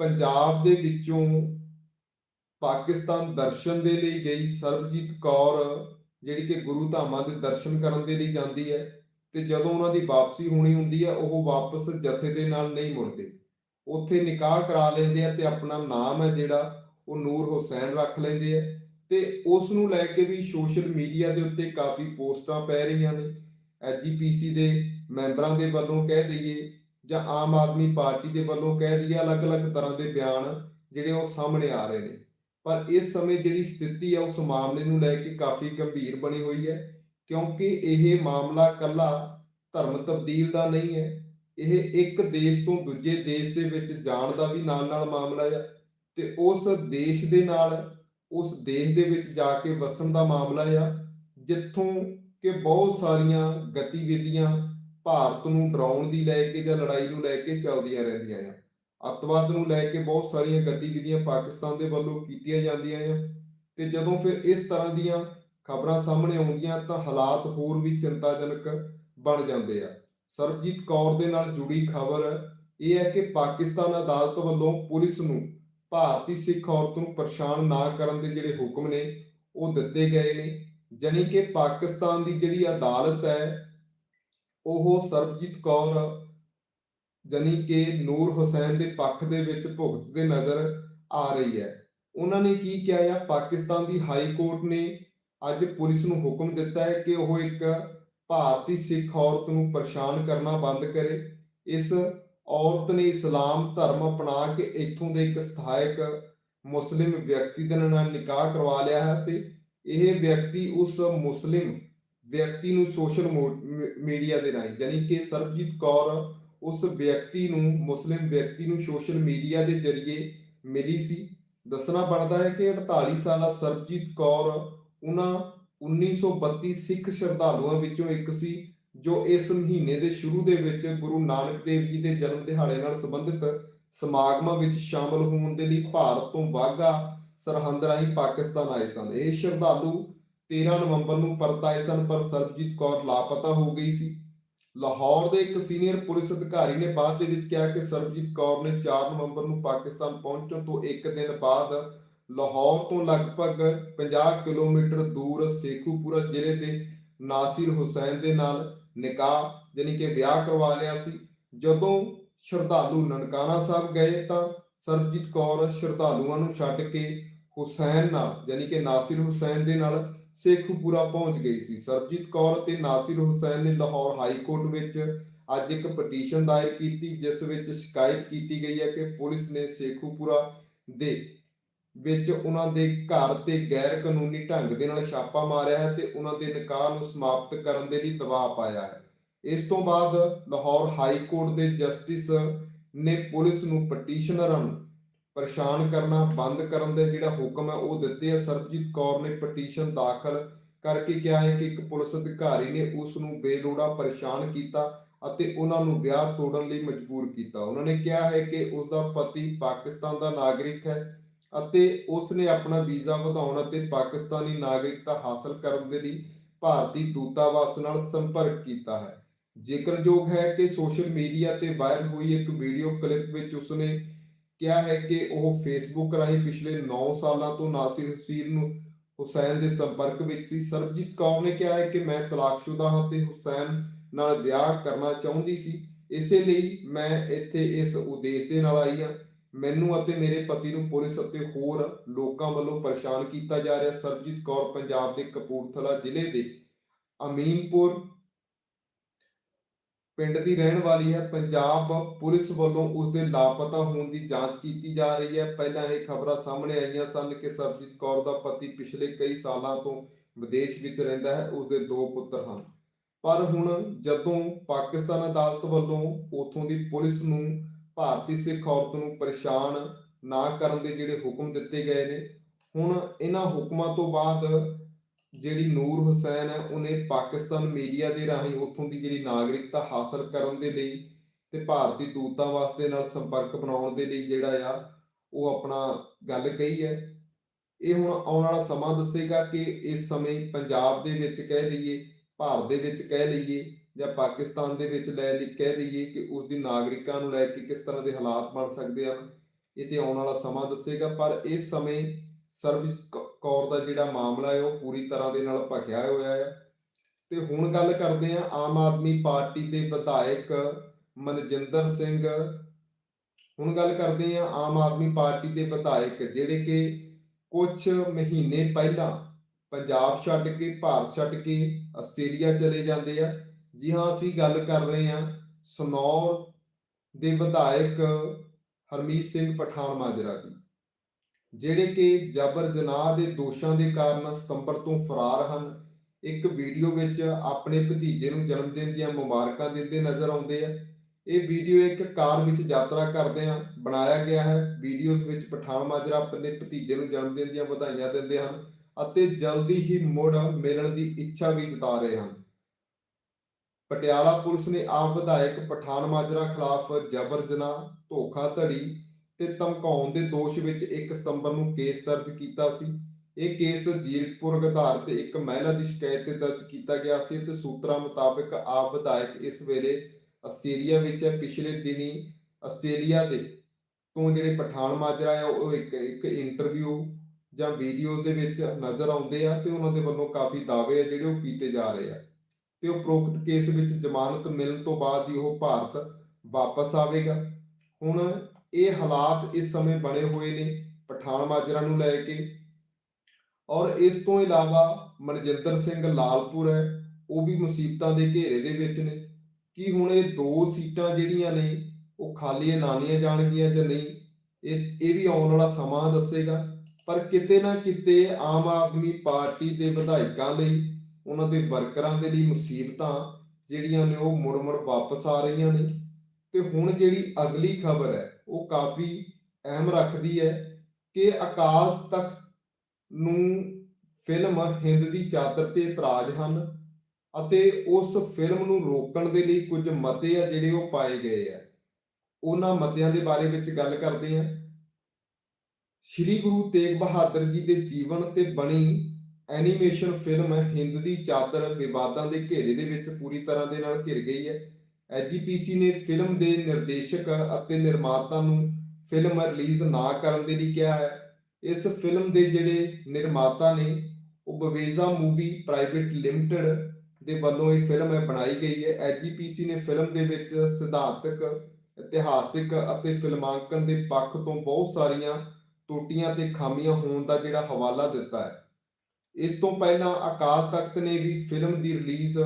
ਪੰਜਾਬ ਦੇ ਵਿੱਚੋਂ ਪਾਕਿਸਤਾਨ ਦਰਸ਼ਨ ਦੇ ਲਈ ਗਈ ਸਰਬਜੀਤ ਕੌਰ, ਜਿਹੜੀ ਕਿ ਗੁਰੂ ਧਾਮਾਂ ਦੇ ਦਰਸ਼ਨ ਕਰਨ ਦੇ ਲਈ ਜਾਂਦੀ ਹੈ ਤੇ ਜਦੋਂ ਉਹਨਾਂ ਦੀ ਵਾਪਸੀ ਹੋਣੀ ਹੁੰਦੀ ਹੈ, ਉਹ ਵਾਪਸ ਜਥੇ ਦੇ ਨਾਲ ਨਹੀਂ ਮੁੜਦੇ। ਉੱਥੇ ਨਿਕਾਹ ਕਰਾ ਲੈਂਦੇ ਆ ਤੇ ਆਪਣਾ ਨਾਮ ਹੈ ਜਿਹੜਾ, ਉਹ ਨੂਰ ਹੁਸੈਨ ਰੱਖ ਲੈਂਦੇ ਆ ਤੇ ਉਸ ਨੂੰ ਲੈ ਕੇ ਵੀ ਸੋਸ਼ਲ ਮੀਡੀਆ ਦੇ ਉੱਤੇ ਕਾਫੀ ਪੋਸਟਾਂ ਪੈ ਰਹੀਆਂ ਨੇ। ਐਜੀਪੀਸੀ ਦੇ ਮੈਂਬਰਾਂ ਦੇ ਵੱਲੋਂ ਕਹਿ ਦਈਏ ਜਾਂ ਆਮ ਆਦਮੀ ਪਾਰਟੀ ਦੇ ਵੱਲੋਂ ਕਹਿ ਦਈਏ ਅਲੱਗ-ਅਲੱਗ ਤਰ੍ਹਾਂ ਦੇ ਬਿਆਨ ਜਿਹੜੇ ਉਹ ਸਾਹਮਣੇ ਆ ਰਹੇ ਨੇ। ਪਰ ਇਸ ਸਮੇਂ ਜਿਹੜੀ ਸਥਿਤੀ ਹੈ ਉਸ ਮਾਮਲੇ ਨੂੰ ਲੈ ਕੇ ਕਾਫੀ ਗੰਭੀਰ ਬਣੀ ਹੋਈ ਹੈ, ਕਿਉਂਕਿ ਇਹ ਮਾਮਲਾ ਕੱਲਾ ਧਰਮ ਤਬਦੀਲ ਦਾ ਨਹੀਂ ਹੈ। ਇਹ ਇੱਕ ਦੇਸ਼ ਤੋਂ ਦੂਜੇ ਦੇਸ਼ ਦੇ ਵਿੱਚ ਜਾਣ ਦਾ ਵੀ ਨਾਲ-ਨਾਲ ਮਾਮਲਾ ਹੈ ਤੇ ਉਸ ਦੇਸ਼ ਦੇ ਨਾਲ, ਉਸ ਦੇਸ਼ ਦੇ ਵਿੱਚ ਜਾ ਕੇ ਵਸਣ ਦਾ ਮਾਮਲਾ ਆ, ਜਿੱਥੋਂ ਕਿ ਬਹੁਤ ਸਾਰੀਆਂ ਗਤੀਵਿਧੀਆਂ ਭਾਰਤ ਨੂੰ ਡਰਾਉਣ ਦੀ ਲੈ ਕੇ ਜਾਂ ਲੜਾਈ ਨੂੰ ਲੈ ਕੇ ਚੱਲਦੀਆਂ ਰਹਿੰਦੀਆਂ ਆ। ਅੱਤਵਾਦ ਨੂੰ ਲੈ ਕੇ ਬਹੁਤ ਸਾਰੀਆਂ ਗਤੀਵਿਧੀਆਂ ਪਾਕਿਸਤਾਨ ਦੇ ਵੱਲੋਂ ਕੀਤੀਆਂ ਜਾਂਦੀਆਂ ਆ ਤੇ ਜਦੋਂ ਫਿਰ ਇਸ ਤਰ੍ਹਾਂ ਦੀਆਂ ਖਬਰਾਂ ਸਾਹਮਣੇ ਆਉਂਦੀਆਂ ਤਾਂ ਹਾਲਾਤ ਹੋਰ ਵੀ ਚਿੰਤਾਜਨਕ ਬਣ ਜਾਂਦੇ ਆ। ਸਰਬਜੀਤ ਕੌਰ ਦੇ ਨਾਲ ਜੁੜੀ ਖਬਰ ਇਹ ਹੈ ਕਿ ਪਾਕਿਸਤਾਨ ਅਦਾਲਤ ਵੱਲੋਂ ਪੁਲਿਸ ਨੂੰ ਭਾਰਤੀ ਸਿੱਖ ਔਰਤ ਨੂੰ ਪਰੇਸ਼ਾਨ ਨਾ ਕਰਨ ਦੇ ਜਿਹੜੇ ਹੁਕਮ ਨੇ ਉਹ ਦਿੱਤੇ ਗਏ ਨੇ। ਜਾਣੀ ਕਿ ਪਾਕਿਸਤਾਨ ਦੀ ਜਿਹੜੀ ਅਦਾਲਤ ਹੈ ਉਹ ਸਰਬਜੀਤ ਕੌਰ ਜਾਣੀ ਕਿ ਨੂਰ ਹੁਸੈਨ ਦੇ ਪੱਖ ਦੇ ਵਿੱਚ ਭੁਗਤਦੇ ਨਜ਼ਰ ਆ ਰਹੀ ਹੈ। ਉਹਨਾਂ ਨੇ ਕੀ ਕਿਹਾ ਆ? ਪਾਕਿਸਤਾਨ ਦੀ ਹਾਈ ਕੋਰਟ ਨੇ ਅੱਜ ਪੁਲਿਸ ਨੂੰ ਹੁਕਮ ਦਿੱਤਾ ਹੈ ਕਿ ਉਹ ਇੱਕ ਭਾਰਤੀ ਸਿੱਖ ਔਰਤ ਨੂੰ ਪਰੇਸ਼ਾਨ ਕਰਨਾ ਬੰਦ ਕਰੇ। ਇਸ ਔਰਤ ਨੇ ਇਸਲਾਮ ਧਰਮ ਅਪਣਾ ਕੇ ਇੱਥੋਂ ਦੇ ਇੱਕ ਸਥਾਇਕ ਮੁਸਲਿਮ ਵਿਅਕਤੀ ਦੇ ਨਾਲ ਨਿਕਾਹ ਕਰਵਾ ਲਿਆ ਹੈ ਤੇ ਇਹ ਵਿਅਕਤੀ ਉਸ ਮੁਸਲਿਮ ਵਿਅਕਤੀ ਨੂੰ ਸੋਸ਼ਲ ਮੀਡੀਆ ਦੇ ਰਾਹੀਂ, ਯਾਨੀ ਕਿ ਸਰਬਜੀਤ ਕੌਰ ਉਸ ਵਿਅਕਤੀ ਨੂੰ, ਮੁਸਲਿਮ ਵਿਅਕਤੀ ਨੂੰ ਸੋਸ਼ਲ ਮੀਡੀਆ ਦੇ ਜ਼ਰੀਏ ਮਿਲੀ ਸੀ। ਦੱਸਣਾ ਬਣਦਾ ਹੈ ਕਿ 48 ਸਾਲਾ ਸਰਬਜੀਤ ਕੌਰ ਉਹਨਾਂ 1932 ਸਿੱਖ ਸ਼ਰਧਾਲੂਆਂ ਵਿੱਚੋਂ ਇੱਕ ਸੀ, ਜੋ ਇਸ ਮਹੀਨੇ ਦੇ ਸ਼ੁਰੂ ਦੇ ਵਿੱਚ ਗੁਰੂ ਨਾਨਕ ਦੇਵ ਜੀ ਦੇ ਜਨਮ ਦਿਹਾੜੇ ਨਾਲ ਸੰਬੰਧਿਤ ਸਮਾਗਮਾਂ ਵਿੱਚ ਸ਼ਾਮਲ ਹੋਣ ਦੇ ਲਈ ਭਾਰਤ ਤੋਂ ਵਾਗਾ ਸਰਹੰਦ ਰਾਹੀਂ ਪਾਕਿਸਤਾਨ ਆਏ ਸਨ। ਇਹ ਸ਼ਰਧਾਲੂ 13 ਨਵੰਬਰ ਨੂੰ ਪਰਤ ਆਏ ਸਨ, ਪਰ ਸਰਬਜੀਤ ਕੌਰ ਲਾਪਤਾ ਹੋ ਗਈ ਸੀ। ਲਾਹੌਰ ਦੇ ਇੱਕ ਸੀਨੀਅਰ ਪੁਲਿਸ ਅਧਿਕਾਰੀ ਨੇ ਬਾਅਦ ਦੇ ਵਿੱਚ ਕਿਹਾ ਕਿ ਸਰਬਜੀਤ ਕੌਰ ਨੇ 4 ਨਵੰਬਰ ਨੂੰ ਪਾਕਿਸਤਾਨ ਪਹੁੰਚਣ ਤੋਂ ਇੱਕ ਦਿਨ ਬਾਅਦ ਲਾਹੌਰ ਤੋਂ ਲਗਭਗ 50 ਕਿਲੋਮੀਟਰ ਦੂਰ ਸੇਖੂਪੁਰਾ ਜ਼ਿਲ੍ਹੇ ਦੇ ਨਾਸਿਰ ਹੁਸੈਨ ਦੇ ਨਾਲ ਨਿਕਾਹ ਯਾਨੀ ਕਿ ਵਿਆਹ ਕਰਵਾ ਲਿਆ ਸੀ। ਜਦੋਂ ਸ਼ਰਧਾਲੂ ਨਨਕਾਣਾ ਸਾਹਿਬ ਗਏ ਤਾਂ ਸਰਬਜੀਤ ਕੌਰ ਸ਼ਰਧਾਲੂਆਂ ਨੂੰ ਛੱਡ ਕੇ ਹੁਸੈਨ ਨਾਲ ਯਾਨੀ ਕਿ ਨਾਸਿਰ ਹੁਸੈਨ ਦੇ ਨਾਲ ਸੇਖੂਪੁਰਾ ਪਹੁੰਚ ਗਈ ਸੀ। ਸਰਬਜੀਤ ਕੌਰ ਤੇ ਨਾਸਿਰ ਹੁਸੈਨ ਨੇ ਲਾਹੌਰ ਹਾਈ ਕੋਰਟ ਵਿੱਚ ਅੱਜ ਇੱਕ ਪਟੀਸ਼ਨ ਦਾਇਰ ਕੀਤੀ, ਜਿਸ ਵਿੱਚ ਸ਼ਿਕਾਇਤ ਕੀਤੀ ਗਈ ਹੈ ਕਿ ਪੁਲਿਸ ਨੇ ਸੇਖੂਪੁਰਾ ਦੇ ਵਿੱਚ ਉਹਨਾਂ ਦੇ ਘਰ ਤੇ ਗੈਰ ਕਾਨੂੰਨੀ ਢੰਗ ਦੇ ਨਾਲ ਛਾਪਾ ਮਾਰਿਆ ਹੈ ਤੇ ਉਹਨਾਂ ਦੇ ਨਿਕਾਹ ਨੂੰ ਸਮਾਪਤ ਕਰਨ ਦੇ ਲਈ ਦਬਾਅ ਪਾਇਆ ਹੈ। ਇਸ ਤੋਂ ਬਾਅਦ ਲਾਹੌਰ ਹਾਈ ਕੋਰਟ ਦੇ ਜਸਟਿਸ ਨੇ ਪੁਲਿਸ ਨੂੰ ਪਟੀਸ਼ਨਰਾਂ ਨੂੰ ਪਰੇਸ਼ਾਨ ਕਰਨਾ, ਬੰਦ ਕਰਨ ਦੇ ਜਿਹੜਾ ਹੁਕਮ ਹੈ, ਉਹ ਦਿੱਤੇ ਆ। ਸਰਬਜੀਤ ਕੌਰ ਨੇ ਪਟੀਸ਼ਨ ਦਾਖਲ ਕਰਕੇ ਕਿਹਾ ਹੈ ਕਿ ਇੱਕ ਪੁਲਿਸ ਅਧਿਕਾਰੀ ਨੇ ਉਸ ਨੂੰ ਬੇਲੋੜਾ ਪਰੇਸ਼ਾਨ ਕੀਤਾ ਅਤੇ ਉਹਨਾਂ ਨੂੰ ਵਿਆਹ ਤੋੜਨ ਲਈ ਮਜਬੂਰ ਕੀਤਾ। ਉਹਨਾਂ ਨੇ ਕਿਹਾ ਹੈ ਕਿ ਉਸ ਦਾ ਪਤੀ ਪਾਕਿਸਤਾਨ ਦਾ ਨਾਗਰਿਕ ਹੈ ਅਤੇ ਉਸ ਨੇ ਆਪਣਾ ਵੀਜ਼ਾ ਵਧਾਉਣ ਅਤੇ ਪਾਕਿਸਤਾਨੀ ਨਾਗਰਿਕਤਾ ਹਾਸਲ ਕਰਨ ਦੇ ਲਈ ਭਾਰਤੀ ਦੂਤਾਵਾਸ ਨਾਲ ਸੰਪਰਕ ਕੀਤਾ ਹੈ। ਜ਼ਿਕਰਯੋਗ ਹੈ ਕਿ ਸੋਸ਼ਲ ਮੀਡੀਆ ਤੇ ਵਾਇਰਲ ਹੋਈ ਇੱਕ ਵੀਡੀਓ ਕਲਿੱਪ ਵਿੱਚ ਉਸਨੇ ਕਿਹਾ ਹੈ ਕਿ ਉਹ ਫੇਸਬੁੱਕ ਰਾਹੀਂ ਪਿਛਲੇ 9 ਸਾਲਾਂ ਤੋਂ ਨਾਸਿਰ ਹੁਸੈਨ ਨੂੰ ਹੁਸੈਨ ਦੇ ਸੰਪਰਕ ਵਿੱਚ ਸੀ। ਸਰਬਜੀਤ ਕੌਰ ਨੇ ਕਿਹਾ ਹੈ ਕਿ ਮੈਂ ਤਲਾਕਸ਼ੁਦਾ ਹਾਂ ਤੇ ਹੁਸੈਨ ਨਾਲ ਵਿਆਹ ਕਰਨਾ ਚਾਹੁੰਦੀ ਸੀ। ਇਸੇ ਲਈ ਮੈਂ ਇੱਥੇ ਇਸ ਉਦੇਸ਼ ਦੇ ਨਾਲ ਆਈ ਹਾਂ। ਮੈਨੂੰ ਅਤੇ ਮੇਰੇ ਪਤੀ ਨੂੰ ਪੁਲਿਸ ਅਤੇ ਹੋਰ ਲੋਕਾਂ ਵੱਲੋਂ ਪਰੇਸ਼ਾਨ ਕੀਤਾ ਜਾ ਰਿਹਾ। ਸਰਬਜੀਤ ਕੌਰ ਪੰਜਾਬ ਦੇ ਕਪੂਰਥਲਾ ਜ਼ਿਲ੍ਹੇ ਦੇ ਅਮੀਨਪੁਰ ਪਿੰਡ ਦੀ ਰਹਿਣ ਵਾਲੀ ਹੈ। ਪੰਜਾਬ ਪੁਲਿਸ ਵੱਲੋਂ ਉਸ ਦੇ ਲਾਪਤਾ ਹੋਣ ਦੀ ਜਾਂਚ ਕੀਤੀ ਜਾ ਰਹੀ ਹੈ। ਪਹਿਲਾਂ ਇਹ ਖਬਰਾਂ ਸਾਹਮਣੇ ਆਈਆਂ ਸਨ ਕਿ ਸਰਬਜੀਤ ਕੌਰ ਦਾ ਪਤੀ ਪਿਛਲੇ ਕਈ ਸਾਲਾਂ ਤੋਂ ਵਿਦੇਸ਼ ਵਿੱਚ ਰਹਿੰਦਾ ਹੈ। ਉਸ ਦੇ ਦੋ ਪੁੱਤਰ ਹਨ। ਪਰ ਹੁਣ ਜਦੋਂ ਪਾਕਿਸਤਾਨ ਅਦਾਲਤ ਵੱਲੋਂ ਉਥੋਂ ਦੀ ਪੁਲਿਸ ਨੂੰ ਭਾਰਤੀ ਸਿੱਖ ਔਰਤ ਨੂੰ ਪਰੇਸ਼ਾਨ ਨਾ ਕਰਨ ਦੇ ਜਿਹੜੇ ਹੁਕਮ ਦਿੱਤੇ ਗਏ ਨੇ, ਹੁਣ ਇਹਨਾਂ ਹੁਕਮਾਂ ਤੋਂ ਬਾਅਦ ਜਿਹੜੀ ਨੂਰ ਹੁਸੈਨ ਹੈ, ਉਹਨੇ ਪਾਕਿਸਤਾਨ ਮੀਡੀਆ ਦੇ ਰਾਹੀਂ ਉੱਥੋਂ ਦੀ ਜਿਹੜੀ ਨਾਗਰਿਕਤਾ ਹਾਸਲ ਕਰਨ ਦੇ ਲਈ ਤੇ ਭਾਰਤੀ ਦੂਤਾਂ ਵਾਸਤੇ ਨਾਲ ਸੰਪਰਕ ਬਣਾਉਣ ਦੇ ਲਈ ਜਿਹੜਾ ਆ, ਉਹ ਆਪਣਾ ਗੱਲ ਕਹੀ ਹੈ। ਇਹ ਹੁਣ ਆਉਣ ਵਾਲਾ ਸਮਾਂ ਦੱਸੇਗਾ ਕਿ ਇਸ ਸਮੇਂ ਪੰਜਾਬ ਦੇ ਵਿੱਚ ਕਹਿ ਲਈਏ, ਭਾਰਤ ਦੇ ਵਿੱਚ ਕਹਿ ਲਈਏ ਜਾਂ ਪਾਕਿਸਤਾਨ ਦੇ ਵਿੱਚ ਲੈ ਲਈ, ਕਹਿ ਲਈਏ ਕਿ ਉਸ ਦੀ ਨਾਗਰਿਕਾਂ ਨੂੰ ਲੈ ਕੇ ਕਿਸ ਤਰ੍ਹਾਂ ਦੇ ਹਾਲਾਤ ਬਣ ਸਕਦੇ ਆ ਇਹ ਤੇ ਆਉਣ ਵਾਲਾ ਸਮਾਂ ਦੱਸੇਗਾ। ਪਰ ਇਸ ਸਮੇਂ ਸਰਬਜੀਤ ਕੌਰ ਦਾ ਜਿਹੜਾ ਮਾਮਲਾ ਹੈ, ਉਹ ਪੂਰੀ ਤਰ੍ਹਾਂ ਦੇ ਨਾਲ ਭਖਿਆ ਹੋਇਆ ਹੈ। ਤੇ ਹੁਣ ਗੱਲ ਕਰਦੇ ਹਾਂ ਆਮ ਆਦਮੀ ਪਾਰਟੀ ਦੇ ਵਿਧਾਇਕ ਮਨਜਿੰਦਰ ਸਿੰਘ। ਹੁਣ ਗੱਲ ਕਰਦੇ ਹਾਂ ਆਮ ਆਦਮੀ ਪਾਰਟੀ ਦੇ ਵਿਧਾਇਕ, ਜਿਹੜੇ ਕਿ ਕੁਝ ਮਹੀਨੇ ਪਹਿਲਾਂ ਪੰਜਾਬ ਛੱਡ ਕੇ, ਭਾਰਤ ਛੱਡ ਕੇ ਆਸਟ੍ਰੇਲੀਆ ਚਲੇ ਜਾਂਦੇ ਆ। ਜੀ ਹਾਂ, ਅਸੀਂ ਗੱਲ ਕਰ ਰਹੇ ਹਾਂ ਸਨੌਰ ਦੇ ਵਿਧਾਇਕ ਹਰਮੀਤ ਸਿੰਘ ਪਠਾਨ ਮਾਜਰਾ ਦੀ। ਜਿਹੜੇ ਕਿ ਜਬਰ ਜਨਾਹ ਦੇ ਦੋਸ਼ਾਂ ਦੇ ਕਾਰਨ ਸਤੰਬਰ ਤੋਂ ਫਰਾਰ ਹਨ। ਇੱਕ ਵੀਡੀਓ ਵਿੱਚ ਆਪਣੇ ਭਤੀਜੇ ਨੂੰ ਜਨਮ ਦਿਨ ਦੀਆਂ ਮੁਬਾਰਕਾਂ ਦਿੰਦੇ ਨਜ਼ਰ ਆਉਂਦੇ ਆ। ਇਹ ਵੀਡੀਓ ਇੱਕ ਕਾਰ ਵਿੱਚ ਯਾਤਰਾ ਕਰਦੇ ਆ। ਬਣਾਇਆ ਗਿਆ ਹੈ। ਵੀਡੀਓਸ ਵਿੱਚ ਪਠਾਨ ਮਾਜਰਾ ਆਪਣੇ ਭਤੀਜੇ ਨੂੰ ਜਨਮ ਦਿਨ ਦੀਆਂ ਵਧਾਈਆਂ ਦਿੰਦੇ ਹਨ ਅਤੇ ਜਲਦੀ ਹੀ ਮੁੜ ਮਿਲਣ ਦੀ ਇੱਛਾ ਵੀ ਜਤਾ ਰਹੇ ਹਨ। ਪਟਿਆਲਾ ਪੁਲਿਸ ਨੇ ਆਪ ਵਿਧਾਇਕ ਪਠਾਨ ਮਾਜਰਾ ਖਿਲਾਫ ਜਬਰ ਜਨਾਹ, ਧੋਖਾਧੜੀ ਤੇ ਧਮਕਾਉਣ ਦੇ ਦੋਸ਼ ਵਿੱਚ 1 ਸਤੰਬਰ ਨੂੰ ਕੇਸ ਦਰਜ ਕੀਤਾ ਸੀ। ਇਹ ਕੇਸ ਜੀਰਕਪੁਰ ਆਧਾਰ ਤੇ ਇੱਕ ਮਹਿਲਾ ਦੀ ਸ਼ਿਕਾਇਤ ਤੇ ਦਰਜ ਕੀਤਾ ਗਿਆ ਸੀ ਤੇ ਸੂਤਰਾਂ ਮੁਤਾਬਕ ਆਪ ਵਿਧਾਇਕ ਇਸ ਵੇਲੇ ਆਸਟ੍ਰੇਲੀਆ ਵਿੱਚ ਹੈ। ਪਿਛਲੇ ਦਿਨੀ ਆਸਟ੍ਰੇਲੀਆ ਦੇ ਤੋਂ ਜਿਹੜੇ ਪਠਾਨ ਮਾਜਰਾ ਆ, ਉਹ ਇੱਕ ਇੱਕ ਇੰਟਰਵਿਊ ਜਾਂ ਵੀਡੀਓ ਦੇ ਵਿੱਚ ਨਜ਼ਰ ਆਉਂਦੇ ਆ ਤੇ ਉਹਨਾਂ ਦੇ ਵੱਲੋਂ ਕਾਫੀ ਦਾਅਵੇ ਆ ਜਿਹੜੇ ਉਹ ਕੀਤੇ ਜਾ ਰਹੇ ਆ। ਤੇ ਉਪਰੋਕਤ ਕੇਸ ਵਿੱਚ ਜ਼ਮਾਨਤ ਮਿਲਣ ਤੋਂ ਬਾਅਦ ਹੀ ਉਹ ਭਾਰਤ ਵਾਪਸ ਆਵੇਗਾ। ਹੁਣ ਇਹ ਹਾਲਾਤ ਇਸ ਸਮੇਂ ਬਣੇ ਹੋਏ ਨੇ ਪਠਾਨ ਮਾਜਰਾ ਨੂੰ ਲੈ ਕੇ। ਔਰ ਇਸ ਤੋਂ ਇਲਾਵਾ ਮਨਜਿੰਦਰ ਸਿੰਘ ਲਾਲਪੁਰ ਹੈ, ਉਹ ਵੀ ਮੁਸੀਬਤਾਂ ਦੇ ਘੇਰੇ ਦੇ ਵਿੱਚ ਨੇ। ਕੀ ਹੁਣ ਇਹ ਦੋ ਸੀਟਾਂ ਜਿਹੜੀਆਂ ਨੇ, ਉਹ ਖਾਲੀ ਐਲਾਨੀਆਂ ਜਾਣਗੀਆਂ ਜਾਂ ਨਹੀਂ, ਇਹ ਇਹ ਵੀ ਆਉਣ ਵਾਲਾ ਸਮਾਂ ਦੱਸੇਗਾ। ਪਰ ਕਿਤੇ ਨਾ ਕਿਤੇ ਆਮ ਆਦਮੀ ਪਾਰਟੀ ਦੇ ਵਿਧਾਇਕਾਂ ਲਈ, ਉਹਨਾਂ ਦੇ ਵਰਕਰਾਂ ਦੇ ਲਈ ਮੁਸੀਬਤਾਂ ਜਿਹੜੀਆਂ ਨੇ ਉਹ ਮੁੜ-ਮੁੜ ਵਾਪਸ ਆ ਰਹੀਆਂ ਨੇ। ਤੇ ਹੁਣ ਜਿਹੜੀ ਅਗਲੀ ਖਬਰ ਹੈ, ਉਹ ਕਾਫੀ ਅਹਿਮ ਰੱਖਦੀ ਹੈ ਕਿ ਅਕਾਲ ਤਖਤ ਨੂੰ ਫਿਲਮ ਹਿੰਦ ਦੀ ਚਾਦਰ ਤੇ ਇਤਰਾਜ਼ ਹਨ ਅਤੇ ਉਸ ਫਿਲਮ ਨੂੰ ਰੋਕਣ ਦੇ ਲਈ ਕੁਝ ਮਤੇ ਆ ਜਿਹੜੇ ਉਹ ਪਾਏ ਗਏ ਆ। ਉਹਨਾਂ ਮਤਿਆਂ ਦੇ ਬਾਰੇ ਵਿੱਚ ਗੱਲ ਕਰਦੇ ਹਾਂ। ਸ਼੍ਰੀ ਗੁਰੂ ਤੇਗ ਬਹਾਦਰ ਜੀ ਦੇ ਜੀਵਨ ਤੇ ਬਣੀ ਐਨੀਮੇਸ਼ਨ ਫਿਲਮ ਹਿੰਦ ਦੀ ਚਾਦਰ ਵਿਵਾਦਾਂ ਦੇ ਘੇਰੇ ਦੇ ਵਿੱਚ ਪੂਰੀ ਤਰ੍ਹਾਂ ਦੇ ਨਾਲ ਘਿਰ ਗਈ ਹੈ। ਐਜੀਪੀਸੀ ਨੇ ਫਿਲਮ ਦੇ ਨਿਰਦੇਸ਼ਕ ਅਤੇ ਨਿਰਮਾਤਾ ਨੂੰ ਫਿਲਮ ਰਿਲੀਜ਼ ਨਾ ਕਰਨ ਦੇ ਲਈ ਕਿਹਾ ਹੈ। ਇਸ ਫਿਲਮ ਦੇ ਜਿਹੜੇ ਨਿਰਮਾਤਾ ਨੇ, ਉਹ ਬਵੇਜ਼ਾ ਮੂਵੀ ਪ੍ਰਾਈਵੇਟ ਲਿਮਟਿਡ ਦੇ ਵੱਲੋਂ ਇਹ ਫਿਲਮ ਹੈ ਬਣਾਈ ਗਈ ਹੈ। ਐਜੀਪੀਸੀ ਨੇ ਫਿਲਮ ਦੇ ਵਿੱਚ ਸਿਧਾਂਤਕ, ਇਤਿਹਾਸਿਕ ਅਤੇ ਫਿਲਮਾਂਕਨ ਦੇ ਪੱਖ ਤੋਂ ਬਹੁਤ ਸਾਰੀਆਂ ਟੋਟੀਆਂ ਤੇ ਖਾਮੀਆਂ ਹੋਣ ਦਾ ਜਿਹੜਾ ਹਵਾਲਾ ਦਿੱਤਾ ਹੈ। ਇਸ ਤੋਂ ਪਹਿਲਾਂ ਅਕਾਲ ਤਖਤ ਨੇ ਵੀ ਫਿਲਮ ਦੀ ਰਿਲੀਜ਼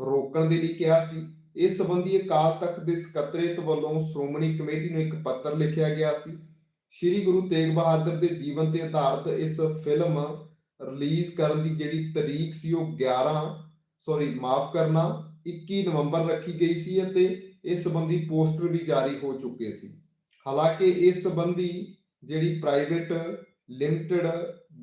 ਰੋਕਣ ਦੇ ਲਈ ਕਿਹਾ ਸੀ। ਇਸ ਸੰਬੰਧੀ ਅਕਾਲ ਤਖਤ ਦੇ ਸਕੱਤਰੇਤ ਵੱਲੋਂ ਸ਼੍ਰੋਮਣੀ ਕਮੇਟੀ ਨੂੰ ਇੱਕ ਪੱਤਰ ਲਿਖਿਆ ਗਿਆ ਸੀ। ਸ੍ਰੀ ਗੁਰੂ ਤੇਗ ਬਹਾਦਰ ਦੇ ਜੀਵਨ ਤੇ ਆਧਾਰਿਤ ਇਸ ਫਿਲਮ ਰਿਲੀਜ਼ ਕਰਨ ਦੀ ਜਿਹੜੀ ਤਰੀਕ ਸੀ ਉਹ 11 ਸੌਰੀ, ਮਾਫ ਕਰਨਾ 21 ਨਵੰਬਰ ਰੱਖੀ ਗਈ ਸੀ ਅਤੇ ਇਸ ਸੰਬੰਧੀ ਪੋਸਟਰ ਵੀ ਜਾਰੀ ਹੋ ਚੁੱਕੇ ਸੀ। ਹਾਲਾਂਕਿ ਇਸ ਸੰਬੰਧੀ ਜਿਹੜੀ ਪ੍ਰਾਈਵੇਟ ਲਿਮਟਿਡ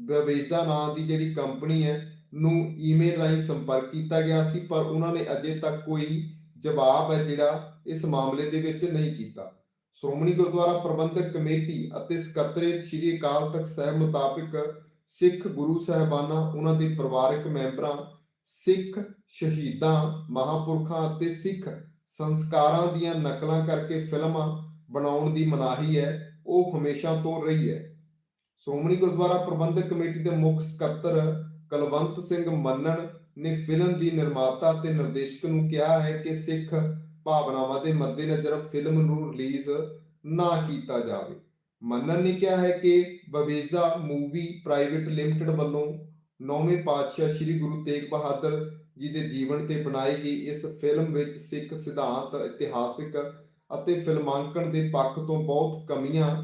ਬਵੇਜ਼ਾ ਨਾਂ ਦੀ ਜਿਹੜੀ ਕੰਪਨੀ ਹੈ ਨੂੰ ਈਮੇਲ ਰਾਹੀਂ ਸੰਪਰਕ ਕੀਤਾ ਗਿਆ ਸੀ, ਪਰ ਉਹਨਾਂ ਨੇ ਅਜੇ ਤੱਕ ਕੋਈ ਜਵਾਬ ਹੈ ਜਿਹੜਾ ਇਸ ਮਾਮਲੇ ਦੇ ਵਿੱਚ ਨਹੀਂ ਕੀਤਾ। ਸ਼੍ਰੋਮਣੀ ਗੁਰਦੁਆਰਾ ਪ੍ਰਬੰਧਕ ਕਮੇਟੀ ਅਤੇ ਸਕੱਤਰੇਤ ਸ੍ਰੀ ਅਕਾਲ ਤਖਤ ਸਾਹਿਬ ਮੁਤਾਬਕ ਸਿੱਖ ਗੁਰੂ ਸਾਹਿਬਾਨਾਂ, ਉਹਨਾਂ ਦੇ ਪਰਿਵਾਰਕ ਮੈਂਬਰਾਂ, ਸਿੱਖ ਸ਼ਹੀਦਾਂ, ਮਹਾਪੁਰਖਾਂ ਅਤੇ ਸਿੱਖ ਸੰਸਕਾਰਾਂ ਦੀਆਂ ਨਕਲਾਂ ਕਰਕੇ ਫਿਲਮਾਂ ਬਣਾਉਣ ਦੀ ਮਨਾਹੀ ਹੈ, ਉਹ ਹਮੇਸ਼ਾ ਤੋਂ ਰਹੀ ਹੈ। ਸ਼੍ਰੋਮਣੀ ਗੁਰਦੁਆਰਾ ਪ੍ਰਬੰਧਕ ਕਮੇਟੀ ਦੇ ਮੁੱਖ ਸਕੱਤਰ ਕੁਲਵੰਤ ਸਿੰਘ ਮੰਨਣ ਨੇ ਫਿਲਮ ਦੀ ਨਿਰਮਾਤਾ ਤੇ ਨਿਰਦੇਸ਼ਕ ਨੂੰ ਕਿਹਾ ਹੈ ਕਿ ਸਿੱਖ ਭਾਵਨਾਵਾਂ ਦੇ ਮੱਦੇਨਜ਼ਰ ਫਿਲਮ ਨੂੰ ਰਿਲੀਜ਼ ਨਾ ਕੀਤਾ ਜਾਵੇ। ਮੰਨਣ ਨੇ ਕਿਹਾ ਹੈ ਕਿ ਬਵੇਜ਼ਾ ਮੂਵੀ ਪ੍ਰਾਈਵੇਟ ਲਿਮਟਿਡ ਵੱਲੋਂ ਨੌਵੇਂ ਪਾਤਸ਼ਾਹ ਸ੍ਰੀ ਗੁਰੂ ਤੇਗ ਬਹਾਦਰ ਜੀ ਦੇ ਜੀਵਨ ਤੇ ਬਣਾਈ ਗਈ ਇਸ ਫਿਲਮ ਵਿੱਚ ਸਿੱਖ ਸਿਧਾਂਤ, ਇਤਿਹਾਸਿਕ ਅਤੇ ਫਿਲਮਾਂਕਣ ਦੇ ਪੱਖ ਤੋਂ ਬਹੁਤ ਕਮੀਆਂ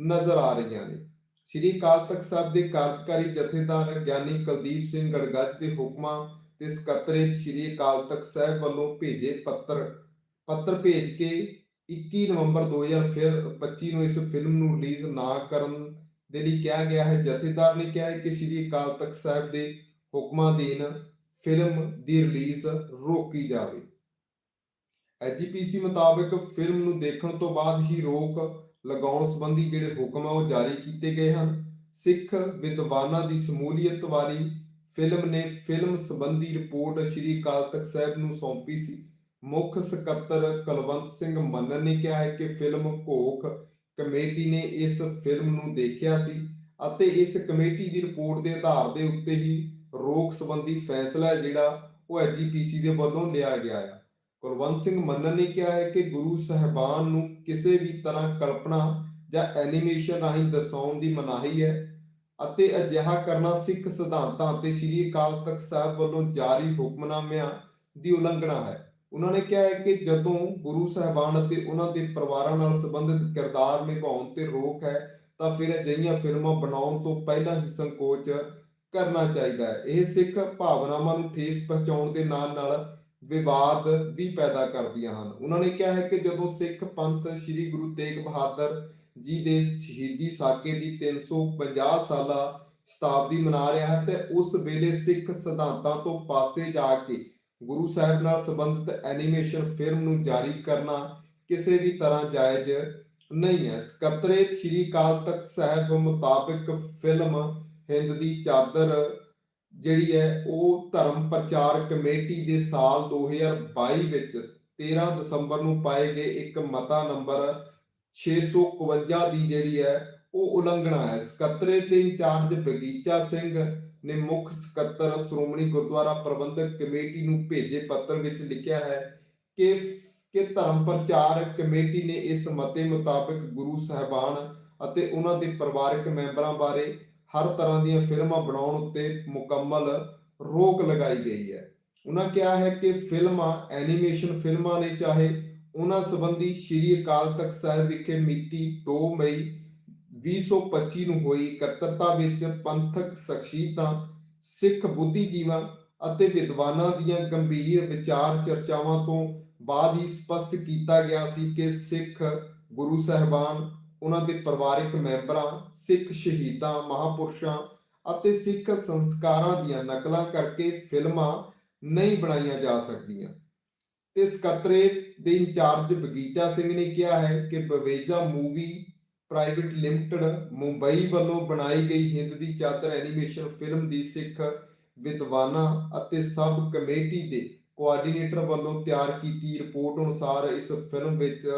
ਨਜ਼ਰ ਆ ਰਹੀਆਂ ਨੇ। ਸ੍ਰੀ ਅਕਾਲ ਤਖਤ ਸਾਹਿਬ ਦੇ ਕਾਰਜਕਾਰੀ ਜਥੇਦਾਰ ਗਿਆਨੀ ਕੁਲਦੀਪ ਸਿੰਘ ਗੜਗੱਜ ਦੇ ਹੁਕਮਾਂ ਤੇ ਸਕੱਤਰੇਤ ਸ੍ਰੀ ਅਕਾਲ ਤਖਤ ਸਾਹਿਬ ਵੱਲੋਂ ਭੇਜੇ ਪੱਤਰ ਪੱਤਰ ਭੇਜ ਕੇ 21 ਨਵੰਬਰ 2025 ਨੂੰ ਇਸ ਫਿਲਮ ਨੂੰ ਰਿਲੀਜ਼ ਨਾ ਕਰਨ ਦੇ ਲਈ ਕਿਹਾ ਗਿਆ ਹੈ। ਜਥੇਦਾਰ ਨੇ ਕਿਹਾ ਹੈ ਕਿ ਸ੍ਰੀ ਅਕਾਲ ਤਖਤ ਸਾਹਿਬ ਦੇ ਹੁਕਮਾਂ ਅਧੀਨ ਫਿਲਮ ਦੀ ਰਿਲੀਜ਼ ਰੋਕੀ ਜਾਵੇ। ਐਜੀਪੀਸੀ ਮੁਤਾਬਕ ਫਿਲਮ ਨੂੰ ਦੇਖਣ ਤੋਂ ਬਾਅਦ ਹੀ ਰੋਕ ਲਗਾਉਣ ਸੰਬੰਧੀ ਜਿਹੜੇ ਹੁਕਮ ਆ ਉਹ ਜਾਰੀ ਕੀਤੇ ਗਏ ਹਨ। ਸਿੱਖ ਵਿਦਵਾਨਾਂ ਦੀ ਸ਼ਮੂਲੀਅਤ ਵਾਲੀ ਫਿਲਮ ਨੇ ਫਿਲਮ ਸੰਬੰਧੀ ਰਿਪੋਰਟ ਸ੍ਰੀ ਅਕਾਲ ਤਖਤ ਸਾਹਿਬ ਨੂੰ ਸੌਂਪੀ ਸੀ। ਮੁੱਖ ਸਕੱਤਰ ਕੁਲਵੰਤ ਸਿੰਘ ਮੰਨਨ ਨੇ ਕਿਹਾ ਹੈ ਕਿ ਫਿਲਮ ਘੋਖ ਕਮੇਟੀ ਨੇ ਇਸ ਫਿਲਮ ਨੂੰ ਦੇਖਿਆ ਸੀ ਅਤੇ ਇਸ ਕਮੇਟੀ ਦੀ ਰਿਪੋਰਟ ਦੇ ਆਧਾਰ ਦੇ ਉੱਤੇ ਹੀ ਰੋਕ ਸੰਬੰਧੀ ਫੈਸਲਾ ਹੈ ਜਿਹੜਾ ਉਹ ਐਜੀਪੀਸੀ ਦੇ ਵੱਲੋਂ ਲਿਆ ਗਿਆ ਹੈ। ਕੁਲਵੰਤ ਸਿੰਘ ਮੰਨਨ ਨੇ ਕਿਹਾ ਹੈ ਕਿ ਗੁਰੂ ਸਾਹਿਬਾਨ ਨੂੰ ਕਿਸੇ ਵੀ ਤਰ੍ਹਾਂ ਕਲਪਨਾ ਜਾਂ ਐਨੀਮੇਸ਼ਨ ਰਾਹੀਂ ਦਰਸਾਉਣ ਦੀ ਮਨਾਹੀ ਹੈ। ਅਤੇ ਅਜਿਹਾ ਕਰਨਾ ਸਿੱਖ ਸਿਧਾਂਤਾਂ ਅਤੇ ਸ੍ਰੀ ਅਕਾਲ ਤਖਤ ਸਾਹਿਬ ਵੱਲੋਂ ਜਾਰੀ ਹੁਕਮਨਾਮਿਆਂ ਦੀ ਉਲੰਘਣਾ ਹੈ। ਉਹਨਾਂ ਨੇ ਕਿਹਾ ਹੈ ਕਿ ਜਦੋਂ ਗੁਰੂ ਸਾਹਿਬਾਨ ਅਤੇ ਉਹਨਾਂ ਦੇ ਪਰਿਵਾਰਾਂ ਨਾਲ ਸੰਬੰਧਿਤ ਕਿਰਦਾਰ ਨਿਭਾਉਣ ਤੇ ਰੋਕ ਹੈ, ਤਾਂ ਫਿਰ ਅਜਿਹੀਆਂ ਫਿਲਮਾਂ ਬਣਾਉਣ ਤੋਂ ਪਹਿਲਾਂ ਹੀ ਸੰਕੋਚ ਕਰਨਾ ਚਾਹੀਦਾ ਹੈ। ਇਹ ਸਿੱਖ ਭਾਵਨਾਵਾਂ ਨੂੰ ਠੇਸ ਪਹੁੰਚਾਉਣ ਦੇ ਨਾਲ ਨਾਲ ਵਿਵਾਦ ਵੀ ਪੈਦਾ ਕਰਦੀਆਂ ਹਨ। ਉਹਨਾਂ ਨੇ ਕਿਹਾ ਹੈ ਕਿ ਜਦੋਂ ਸਿੱਖ ਪੰਥ ਸ੍ਰੀ ਗੁਰੂ ਤੇਗ ਬਹਾਦਰ ਜੀ ਦੇ ਸ਼ਹੀਦੀ ਸਾਕੇ ਦੀ 350 ਸਾਲਾ ਸ਼ਤਾਬਦੀ ਮਨਾ ਰਿਹਾ ਹੈ ਤੇ ਉਸ ਵੇਲੇ ਸਿੱਖ ਸਿਧਾਂਤਾਂ ਤੋਂ ਪਾਸੇ ਜਾ ਕੇ ਗੁਰੂ ਸਾਹਿਬ ਨਾਲ ਸੰਬੰਧਿਤ ਐਨੀਮੇਸ਼ਨ ਫਿਲਮ ਨੂੰ ਜਾਰੀ ਕਰਨਾ ਕਿਸੇ ਵੀ ਤਰ੍ਹਾਂ ਜਾਇਜ਼ ਨਹੀਂ ਹੈ। ਸਕੱਤਰੇਤ ਸ੍ਰੀ ਅਕਾਲ ਤਖਤ ਸਾਹਿਬ ਮੁਤਾਬਕ ਫਿਲਮ ਹਿੰਦ ਦੀ ਚਾਦਰ ਜਿਹੜੀ ਹੈ ਉਹ ਧਰਮ ਪ੍ਰਚਾਰ ਕਮੇਟੀ ਦੇ ਸਾਲ 2022 ਵਿੱਚ 13 ਦਸੰਬਰ ਨੂੰ ਪਾਏ ਗਏ ਇੱਕ ਮਤਾ ਨੰਬਰ 651 ਦੀ ਜਿਹੜੀ ਹੈ, ਉਹ ਉਲੰਘਣਾ ਹੈ। ਸਕੱਤਰੇ ਦੇ ਇੰਚਾਰਜ ਬਗੀਚਾ ਸਿੰਘ ਨੇ ਮੁੱਖ ਸਕੱਤਰ ਸ਼੍ਰੋਮਣੀ ਗੁਰਦੁਆਰਾ ਪ੍ਰਬੰਧਕ ਕਮੇਟੀ ਨੂੰ ਭੇਜੇ ਪੱਤਰ ਵਿੱਚ ਲਿਖਿਆ ਹੈ ਕਿ ਕਿ ਧਰਮ ਪ੍ਰਚਾਰ ਕਮੇਟੀ ਨੇ ਇਸ ਮਤੇ ਮੁਤਾਬਕ ਗੁਰੂ ਸਾਹਿਬਾਨ ਅਤੇ ਉਹਨਾਂ ਦੇ ਪਰਿਵਾਰਕ ਮੈਂਬਰਾਂ ਬਾਰੇ ਹਰ ਤਰ੍ਹਾਂ ਦੀਆਂ ਫਿਲਮਾਂ ਬਣਾਉਣ ਉੱਤੇ ਮੁਕੰਮਲ ਰੋਕ ਲਗਾਈ ਗਈ ਹੈ। ਉਹਨਾਂ ਕਿਹਾ ਹੈ ਕਿ ਫਿਲਮਾਂ, ਐਨੀਮੇਸ਼ਨ ਫਿਲਮਾਂ ਨੇ ਚਾਹੇ ਉਹਨਾਂ ਸੰਬੰਧੀ ਸ੍ਰੀ ਅਕਾਲ ਤਖਤ ਸਾਹਿਬ ਵਿਖੇ ਮਿਤੀ 2 ਮਈ 2025 ਨੂੰ ਹੋਈ ਇਕੱਤਰਤਾ ਵਿੱਚ ਪੰਥਕ ਸ਼ਖਸੀਅਤਾਂ ਸਿੱਖ ਬੁੱਧੀਜੀਵਾਂ ਅਤੇ ਵਿਦਵਾਨਾਂ ਦੀਆਂ ਗੰਭੀਰ ਵਿਚਾਰ ਚਰਚਾਵਾਂ ਤੋਂ ਬਾਅਦ ਹੀ ਸਪਸ਼ਟ ਕੀਤਾ ਗਿਆ ਸੀ ਕਿ ਸਿੱਖ ਗੁਰੂ ਸਾਹਿਬਾਨ, ਉਹਨਾਂ ਦੇ ਪਰਿਵਾਰਕ ਮੈਂਬਰਾਂ, ਸਿੱਖ ਸ਼ਹੀਦਾਂ, ਮਹਾਪੁਰਸ਼ਾਂ ਅਤੇ ਸਿੱਖ ਸੰਸਕਾਰਾਂ ਦੀਆਂ ਨਕਲਾਂ ਕਰਕੇ ਫਿਲਮਾਂ ਨਹੀਂ ਬਣਾਈਆਂ ਜਾ ਸਕਦੀਆਂ। ਤੇ ਸਕੱਤਰੇ ਦੇ ਇੰਚਾਰਜ ਬਗੀਚਾ ਸਿੰਘ ਨੇ ਕਿਹਾ ਹੈ ਕਿ Baweja movie private limited Mumbai ਵੱਲੋਂ ਬਣਾਈ ਗਈ ਹਿੰਦ ਦੀ ਚਾਦਰ ਐਨੀਮੇਸ਼ਨ ਫਿਲਮ ਦੀ ਸਿੱਖ ਵਿਦਵਾਨਾਂ ਅਤੇ ਸਬ ਕਮੇਟੀ ਦੇ ਕੋਆਰਡੀਨੇਟਰ ਵੱਲੋਂ ਤਿਆਰ ਕੀਤੀ ਰਿਪੋਰਟ ਅਨੁਸਾਰ ਇਸ ਫਿਲਮ ਵਿੱਚ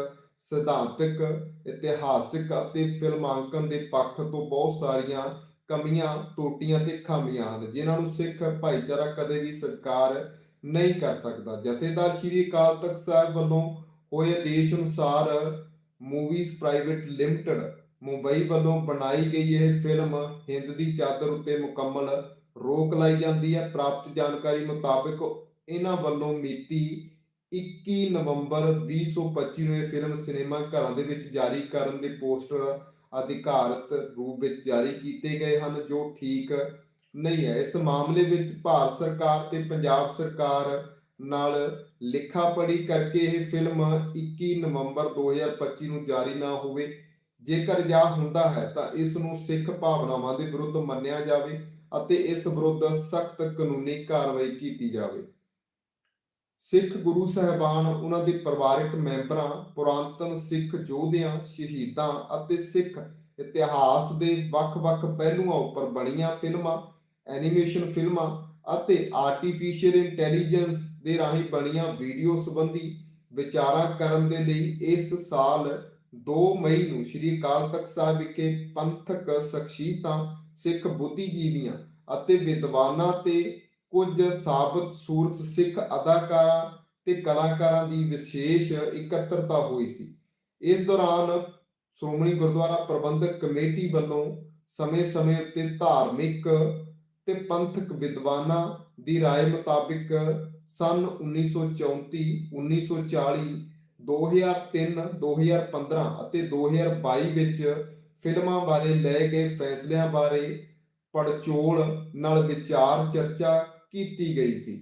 ਸਿਧਾਂਤਕ, ਇਤਿਹਾਸਿਕ ਅਤੇ ਫਿਲਮਾਂਕਨ ਦੇ ਪੱਖ ਤੋਂ ਬਹੁਤ ਸਾਰੀਆਂ ਕਮੀਆਂ, ਟੋਟੀਆਂ ਤੇ ਖਾਮੀਆਂ ਹਨ, ਜਿਨ੍ਹਾਂ ਨੂੰ ਸਿੱਖ ਭਾਈਚਾਰਾ ਕਦੇ ਵੀ ਸਰਕਾਰ ਨਹੀਂ ਕਰ ਸਕਦਾ। ਜਥੇਦਾਰ ਸ਼੍ਰੀ ਅਕਾਲ ਤਖਤ ਸਾਹਿਬ ਵੱਲੋਂ ਹੋਏ ਆਦੇਸ਼ ਅਨੁਸਾਰ ਮੂਵੀਜ਼ ਪ੍ਰਾਈਵੇਟ ਲਿਮਟਿਡ ਮੁੰਬਈ ਵੱਲੋਂ ਬਣਾਈ ਗਈ ਇਹ ਫਿਲਮ ਹਿੰਦ ਦੀ ਚਾਦਰ ਉੱਤੇ ਮੁਕੰਮਲ ਰੋਕ ਲਾਈ ਜਾਂਦੀ ਹੈ। ਪ੍ਰਾਪਤ ਜਾਣਕਾਰੀ ਮੁਤਾਬਕ ਇਹਨਾਂ ਵੱਲੋਂ ਮਿਤੀ 21 ਨਵੰਬਰ 2025 ਨੂੰ ਇਹ ਫਿਲਮ ਸਿਨੇਮਾ ਘਰਾਂ ਦੇ ਵਿੱਚ ਜਾਰੀ ਕਰਨ ਦੇ ਪੋਸਟਰ ਅਧਿਕਾਰਤ ਰੂਪ ਵਿੱਚ ਜਾਰੀ ਕੀਤੇ ਗਏ ਹਨ, ਜੋ ਠੀਕ ਨਹੀਂ ਹੈ। ਇਸ ਮਾਮਲੇ ਵਿੱਚ ਭਾਰਤ ਸਰਕਾਰ ਤੇ ਪੰਜਾਬ ਸਰਕਾਰ ਨਾਲ ਲਿਖਾ ਪੜੀ ਕਰਕੇ ਇਹ ਫਿਲਮ 21 ਨਵੰਬਰ 2025 ਨੂੰ ਜਾਰੀ ਨਾ ਹੋਵੇ। ਜੇਕਰ ਜਾ ਹੁੰਦਾ ਹੈ ਤਾਂ ਇਸ ਨੂੰ ਸਿੱਖ ਭਾਵਨਾਵਾਂ ਦੇ ਵਿਰੁੱਧ ਮੰਨਿਆ ਜਾਵੇ ਅਤੇ ਇਸ ਵਿਰੁੱਧ ਸਖਤ ਕਾਨੂੰਨੀ ਕਾਰਵਾਈ ਕੀਤੀ ਜਾਵੇ। ਸਿੱਖ ਗੁਰੂ ਸਾਹਿਬਾਨ, ਉਹਨਾਂ ਦੇ ਪਰਿਵਾਰਕ ਮੈਂਬਰਾਂ, ਪੁਰਾਤਨ ਸਿੱਖ ਯੋਧਿਆਂ, ਸ਼ਹੀਦਾਂ ਅਤੇ ਸਿੱਖ ਇਤਿਹਾਸ ਦੇ ਵੱਖ-ਵੱਖ ਪਹਿਲੂਆਂ ਉੱਪਰ ਬਣੀਆਂ ਫਿਲਮਾਂ ਐਨੀਮੇਸ਼ਨ ਫਿਲਮਾਂ ਅਤੇ ਆਰਟੀਫੀਸ਼ੀਅਲ ਇੰਟੈਲੀਜੈਂਸ ਦੇ ਰਾਹੀਂ ਬਣੀਆਂ ਵੀਡੀਓ ਸੰਬੰਧੀ ਵਿਚਾਰਾਂ ਕਰਨ ਦੇ ਲਈ ਇਸ ਸਾਲ 2 ਮਈ ਨੂੰ ਸ੍ਰੀ ਅਕਾਲ ਤਖਤ ਸਾਹਿਬ ਵਿਖੇ ਪੰਥਕ ਸ਼ਖਸੀਅਤਾਂ, ਸਿੱਖ ਬੁੱਧੀਜੀਵੀਆਂ ਅਤੇ ਵਿਦਵਾਨਾਂ ਤੇ ਕੁਝ ਸਾਬਤ ਸੂਰਤ ਸਿੱਖ ਅਦਾਕਾਰਾਂ ਤੇ ਕਲਾਕਾਰਾਂ ਦੀ ਵਿਸ਼ੇਸ਼ ਇਕੱਤਰਤਾ ਹੋਈ ਸੀ। ਇਸ ਦੌਰਾਨ ਸ਼੍ਰੋਮਣੀ ਗੁਰਦੁਆਰਾ ਪ੍ਰਬੰਧਕ ਕਮੇਟੀ ਵੱਲੋਂ ਸਮੇਂ-ਸਮੇਂ ਉੱਤੇ ਧਾਰਮਿਕ ਤੇ ਪੰਥਕ ਵਿਦਵਾਨਾਂ ਦੀ رائے ਮੁਤਾਬਿਕ ਸਨ 1934 1940 2003 2015 ਅਤੇ 2022 ਵਿੱਚ ਫਿਲਮਾਂ ਬਾਰੇ ਲਏ ਗਏ ਫੈਸਲਿਆਂ ਬਾਰੇ ਪੜਚੋਲ ਨਾਲ ਵਿਚਾਰ ਚਰਚਾ ਕੀਤੀ ਗਈ ਸੀ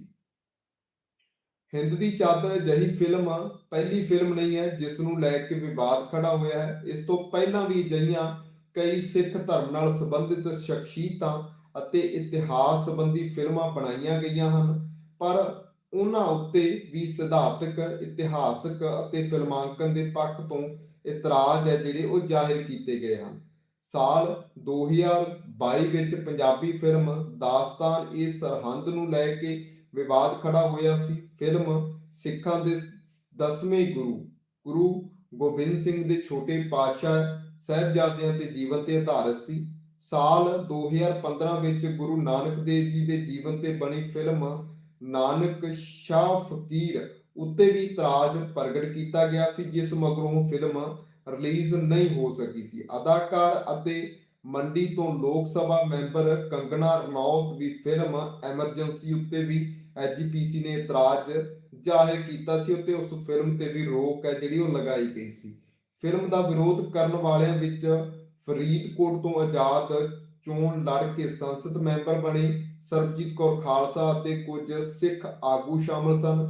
ਹਿੰਦ ਦੀ ਚਾਦਰ ਅਜਿਹੀ ਫਿਲਮ ਪਹਿਲੀ ਫਿਲਮ ਨਹੀਂ ਹੈ ਜਿਸ ਨੂੰ ਲੈ ਕੇ ਵਿਵਾਦ ਖੜਾ ਹੋਇਆ ਹੈ ਇਸ ਤੋਂ ਪਹਿਲਾਂ ਵੀ ਅਜਿਹੀਆਂ ਕਈ ਸਿੱਖ ਧਰਮ ਨਾਲ ਸੰਬੰਧਿਤ ਸ਼ਖਸੀਅਤਾਂ ਅਤੇ ਇਤਿਹਾਸ ਸੰਬੰਧੀ ਫਿਲਮਾਂ ਬਣਾਈਆਂ ਗਈਆਂ ਹਨ, ਪਰ ਉਹਨਾਂ ਉੱਤੇ ਵੀ ਸਿਧਾਂਤਕ, ਇਤਿਹਾਸਕ ਅਤੇ ਫਿਲਮਾਂਕਨ ਦੇ ਪੱਖ ਤੋਂ ਇਤਰਾਜ਼ ਹੈ ਜਿਹੜੇ ਉਹ ਜ਼ਾਹਿਰ ਕੀਤੇ ਗਏ ਹਨ। ਸਾਲ 2022 ਵਿੱਚ ਪੰਜਾਬੀ ਫਿਲਮ ਦਾਸਤਾਨ ਇਹ ਸਰਹੰਦ ਨੂੰ ਲੈ ਕੇ ਵਿਵਾਦ ਖੜਾ ਹੋਇਆ ਸੀ। ਫਿਲਮ ਸਿੱਖਾਂ ਦੇ ਦਸਵੇਂ ਗੁਰੂ ਗੁਰੂ ਗੋਬਿੰਦ ਸਿੰਘ ਦੇ ਛੋਟੇ ਪਾਤਸ਼ਾਹ ਸਾਹਿਬਜ਼ਾਦਿਆਂ ਦੇ ਜੀਵਨ ਤੇ ਆਧਾਰਿਤ ਸੀ। ਸਾਲ 2015 ਵਿੱਚ ਗੁਰੂ ਨਾਨਕ ਦੇਵ ਜੀ ਦੇ ਜੀਵਨ ਤੇ ਬਣੀ ਫਿਲਮ ਨਾਨਕ ਸ਼ਾਹ ਫਕੀਰ ਉੱਤੇ ਵੀ ਇਤਰਾਜ਼ ਪ੍ਰਗਟ ਕੀਤਾ ਗਿਆ ਸੀ, ਜਿਸ ਮਗਰੋਂ ਫਿਲਮ ਰਿਲੀਜ਼ ਨਹੀਂ ਹੋ ਸਕੀ ਸੀ। ਅਦਾਕਾਰ ਅਤੇ ਮੰਡੀ ਤੋਂ ਲੋਕ ਸਭਾ ਮੈਂਬਰ ਕੰਗਣਾ ਰਣੌਤ ਵੀ ਫਿਲਮ ਐਮਰਜੈਂਸੀ ਉੱਤੇ ਵੀ ਐਜੀਪੀਸੀ ਨੇ ਇਤਰਾਜ਼ ਜ਼ਾਹਿਰ ਕੀਤਾ ਸੀ ਅਤੇ ਉਸ ਫਿਲਮ ਤੇ ਵੀ ਰੋਕ ਹੈ ਜਿਹੜੀ ਉਹ ਲਗਾਈ ਗਈ ਸੀ। ਫਿਲਮ ਦਾ ਵਿਰੋਧ ਕਰਨ ਵਾਲਿਆਂ ਵਿੱਚ ਫਰੀਦਕੋਟ ਤੋਂ ਆਜ਼ਾਦ ਚੋਣ ਲੜ ਕੇ ਸੰਸਦ ਮੈਂਬਰ ਬਣੇ ਸਰਬਜੀਤ ਕੌਰ ਖਾਲਸਾ ਅਤੇ ਕੁਝ ਸਿੱਖ ਆਗੂ ਸ਼ਾਮਲ ਸਨ।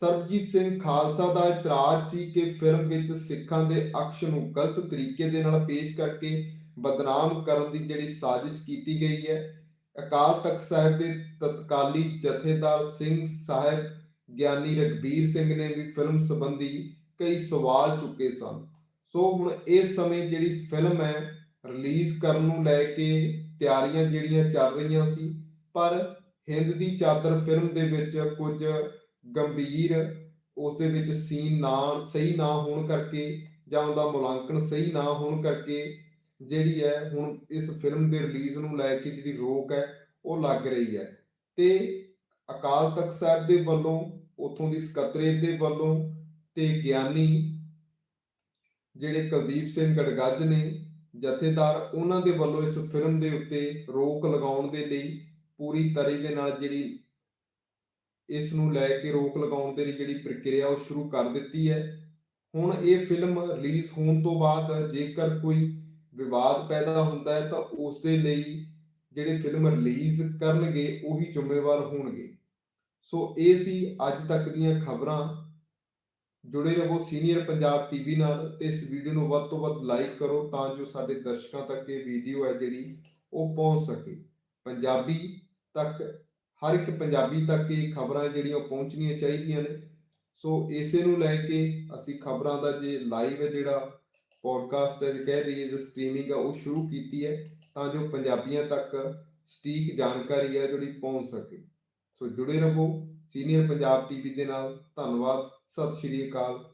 ਸਰਬਜੀਤ ਸਿੰਘ ਖਾਲਸਾ ਦਾ ਇਤਰਾਜ਼ ਸੀ ਕਿ ਫਿਲਮ ਵਿੱਚ ਸਿੱਖਾਂ ਦੇ ਅਕਸ਼ ਨੂੰ ਗਲਤ ਤਰੀਕੇ ਦੇ ਨਾਲ ਪੇਸ਼ ਕਰਕੇ ਬਦਨਾਮ ਕਰਨ ਦੀ ਜਿਹੜੀ ਸਾਜ਼ਿਸ਼ ਕੀਤੀ ਗਈ ਹੈ। ਅਕਾਲ ਤਖਤ ਸਾਹਿਬ ਦੇ ਤਤਕਾਲੀ ਜਥੇਦਾਰ ਸਿੰਘ ਸਾਹਿਬ ਗਿਆਨੀ ਰਗਬੀਰ ਸਿੰਘ ਨੇ ਵੀ ਫਿਲਮ ਸੰਬੰਧੀ ਕਈ ਸਵਾਲ ਚੁੱਕੇ ਸਨ। ਸੋ ਹੁਣ ਇਸ ਸਮੇਂ ਜਿਹੜੀ ਫਿਲਮ ਹੈ ਰਿਲੀਜ਼ ਕਰਨ ਨੂੰ ਲੈ ਕੇ ਤਿਆਰੀਆਂ ਜਿਹੜੀਆਂ ਚੱਲ ਰਹੀਆਂ ਸੀ, ਪਰ ਹਿੰਦ ਦੀ ਚਾਦਰ ਫਿਲਮ ਦੇ ਵਿੱਚ ਕੁਝ ਗੰਭੀਰ, ਉਸ ਦੇ ਵਿੱਚ ਸੀਨ ਨਾ, ਸਹੀ ਨਾ ਹੋਣ ਕਰਕੇ ਜਾਂ ਉਹਦਾ ਮੁਲਾਂਕਣ ਸਹੀ ਨਾ ਹੋਣ ਕਰਕੇ ਜਿਹੜੀ ਹੈ, ਹੁਣ ਇਸ ਫਿਲਮ ਦੇ ਰਿਲੀਜ਼ ਨੂੰ ਲੈ ਕੇ ਜਿਹੜੀ ਰੋਕ ਹੈ, ਉਹ ਲੱਗ ਰਹੀ ਹੈ। ਤੇ ਅਕਾਲ ਤਖਤ ਸਾਹਿਬ ਦੇ ਵੱਲੋਂ, ਉਥੋਂ ਦੀ ਸਕੱਤਰੇਤ ਦੇ ਵੱਲੋਂ ਤੇ ਗਿਆਨੀ ਜਿਹੜੇ ਕੁਲਦੀਪ ਸਿੰਘ ਗੜਗੱਜ ਨੇ ਜਥੇਦਾਰ ਉਹਨਾਂ ਦੇ ਵੱਲੋਂ ਇਸ ਫਿਲਮ ਦੇ ਉੱਤੇ ਰੋਕ ਲਗਾਉਣ ਦੇ ਲਈ ਪੂਰੀ ਤਰੀ ਦੇ ਨਾਲ ਜਿਹੜੀ ਇਸ ਨੂੰ ਲੈ ਕੇ ਰੋਕ ਲਗਾਉਣ ਦੇ ਲਈ ਜਿਹੜੀ ਪ੍ਰਕਿਰਿਆ ਉਹ ਸ਼ੁਰੂ ਕਰ ਦਿੱਤੀ ਹੈ। ਹੁਣ ਇਹ ਫਿਲਮ ਰਿਲੀਜ਼ ਹੋਣ ਤੋਂ ਬਾਅਦ ਜੇਕਰ ਕੋਈ ਵਿਵਾਦ ਪੈਦਾ ਹੁੰਦਾ ਹੈ ਤਾਂ ਉਸ ਦੇ ਲਈ ਜਿਹੜੇ ਫਿਲਮ ਰਿਲੀਜ਼ ਕਰਨਗੇ ਉਹੀ ਜ਼ਿੰਮੇਵਾਰ ਹੋਣਗੇ। ਸੋ ਇਹ ਸੀ ਅੱਜ ਤੱਕ ਦੀਆਂ ਖਬਰਾਂ। ਜੁੜੇ ਰਹੋ ਸੀਨੀਅਰ ਪੰਜਾਬ ਟੀਵੀ ਨਾਲ ਤੇ ਇਸ ਵੀਡੀਓ ਨੂੰ ਵੱਧ ਤੋਂ ਵੱਧ ਲਾਈਕ ਕਰੋ ਤਾਂ ਜੋ ਸਾਡੇ ਦਰਸ਼ਕਾਂ ਤੱਕ ਇਹ ਵੀਡੀਓ ਹੈ ਜਿਹੜੀ ਉਹ ਪਹੁੰਚ ਸਕੇ। ਪੰਜਾਬੀ ਤੱਕ, ਹਰ ਇੱਕ ਪੰਜਾਬੀ ਤੱਕ ਇਹ ਖਬਰਾਂ ਜਿਹੜੀਆਂ ਉਹ ਪਹੁੰਚਣੀਆਂ ਚਾਹੀਦੀਆਂ ਨੇ। ਸੋ ਇਸੇ ਨੂੰ ਲੈ ਕੇ ਅਸੀਂ ਖਬਰਾਂ ਦਾ ਜੇ ਲਾਈਵ ਹੈ ਜਿਹੜਾ ਪੋਡਕਾਸਟ ਹੈ ਜੇ ਕਹਿ ਦਈਏ ਜੋ ਸਟ੍ਰੀਮਿੰਗ ਆ, ਉਹ ਸ਼ੁਰੂ ਕੀਤੀ ਹੈ ਤਾਂ ਜੋ ਪੰਜਾਬੀਆਂ ਤੱਕ ਸਟੀਕ ਜਾਣਕਾਰੀ ਹੈ ਜਿਹੜੀ ਪਹੁੰਚ ਸਕੇ। ਸੋ ਜੁੜੇ ਰਹੋ ਸੀਨੀਅਰ ਪੰਜਾਬ ਟੀਵੀ ਦੇ ਨਾਲ। ਧੰਨਵਾਦ। ਸਤਿ ਸ਼੍ਰੀ ਅਕਾਲ।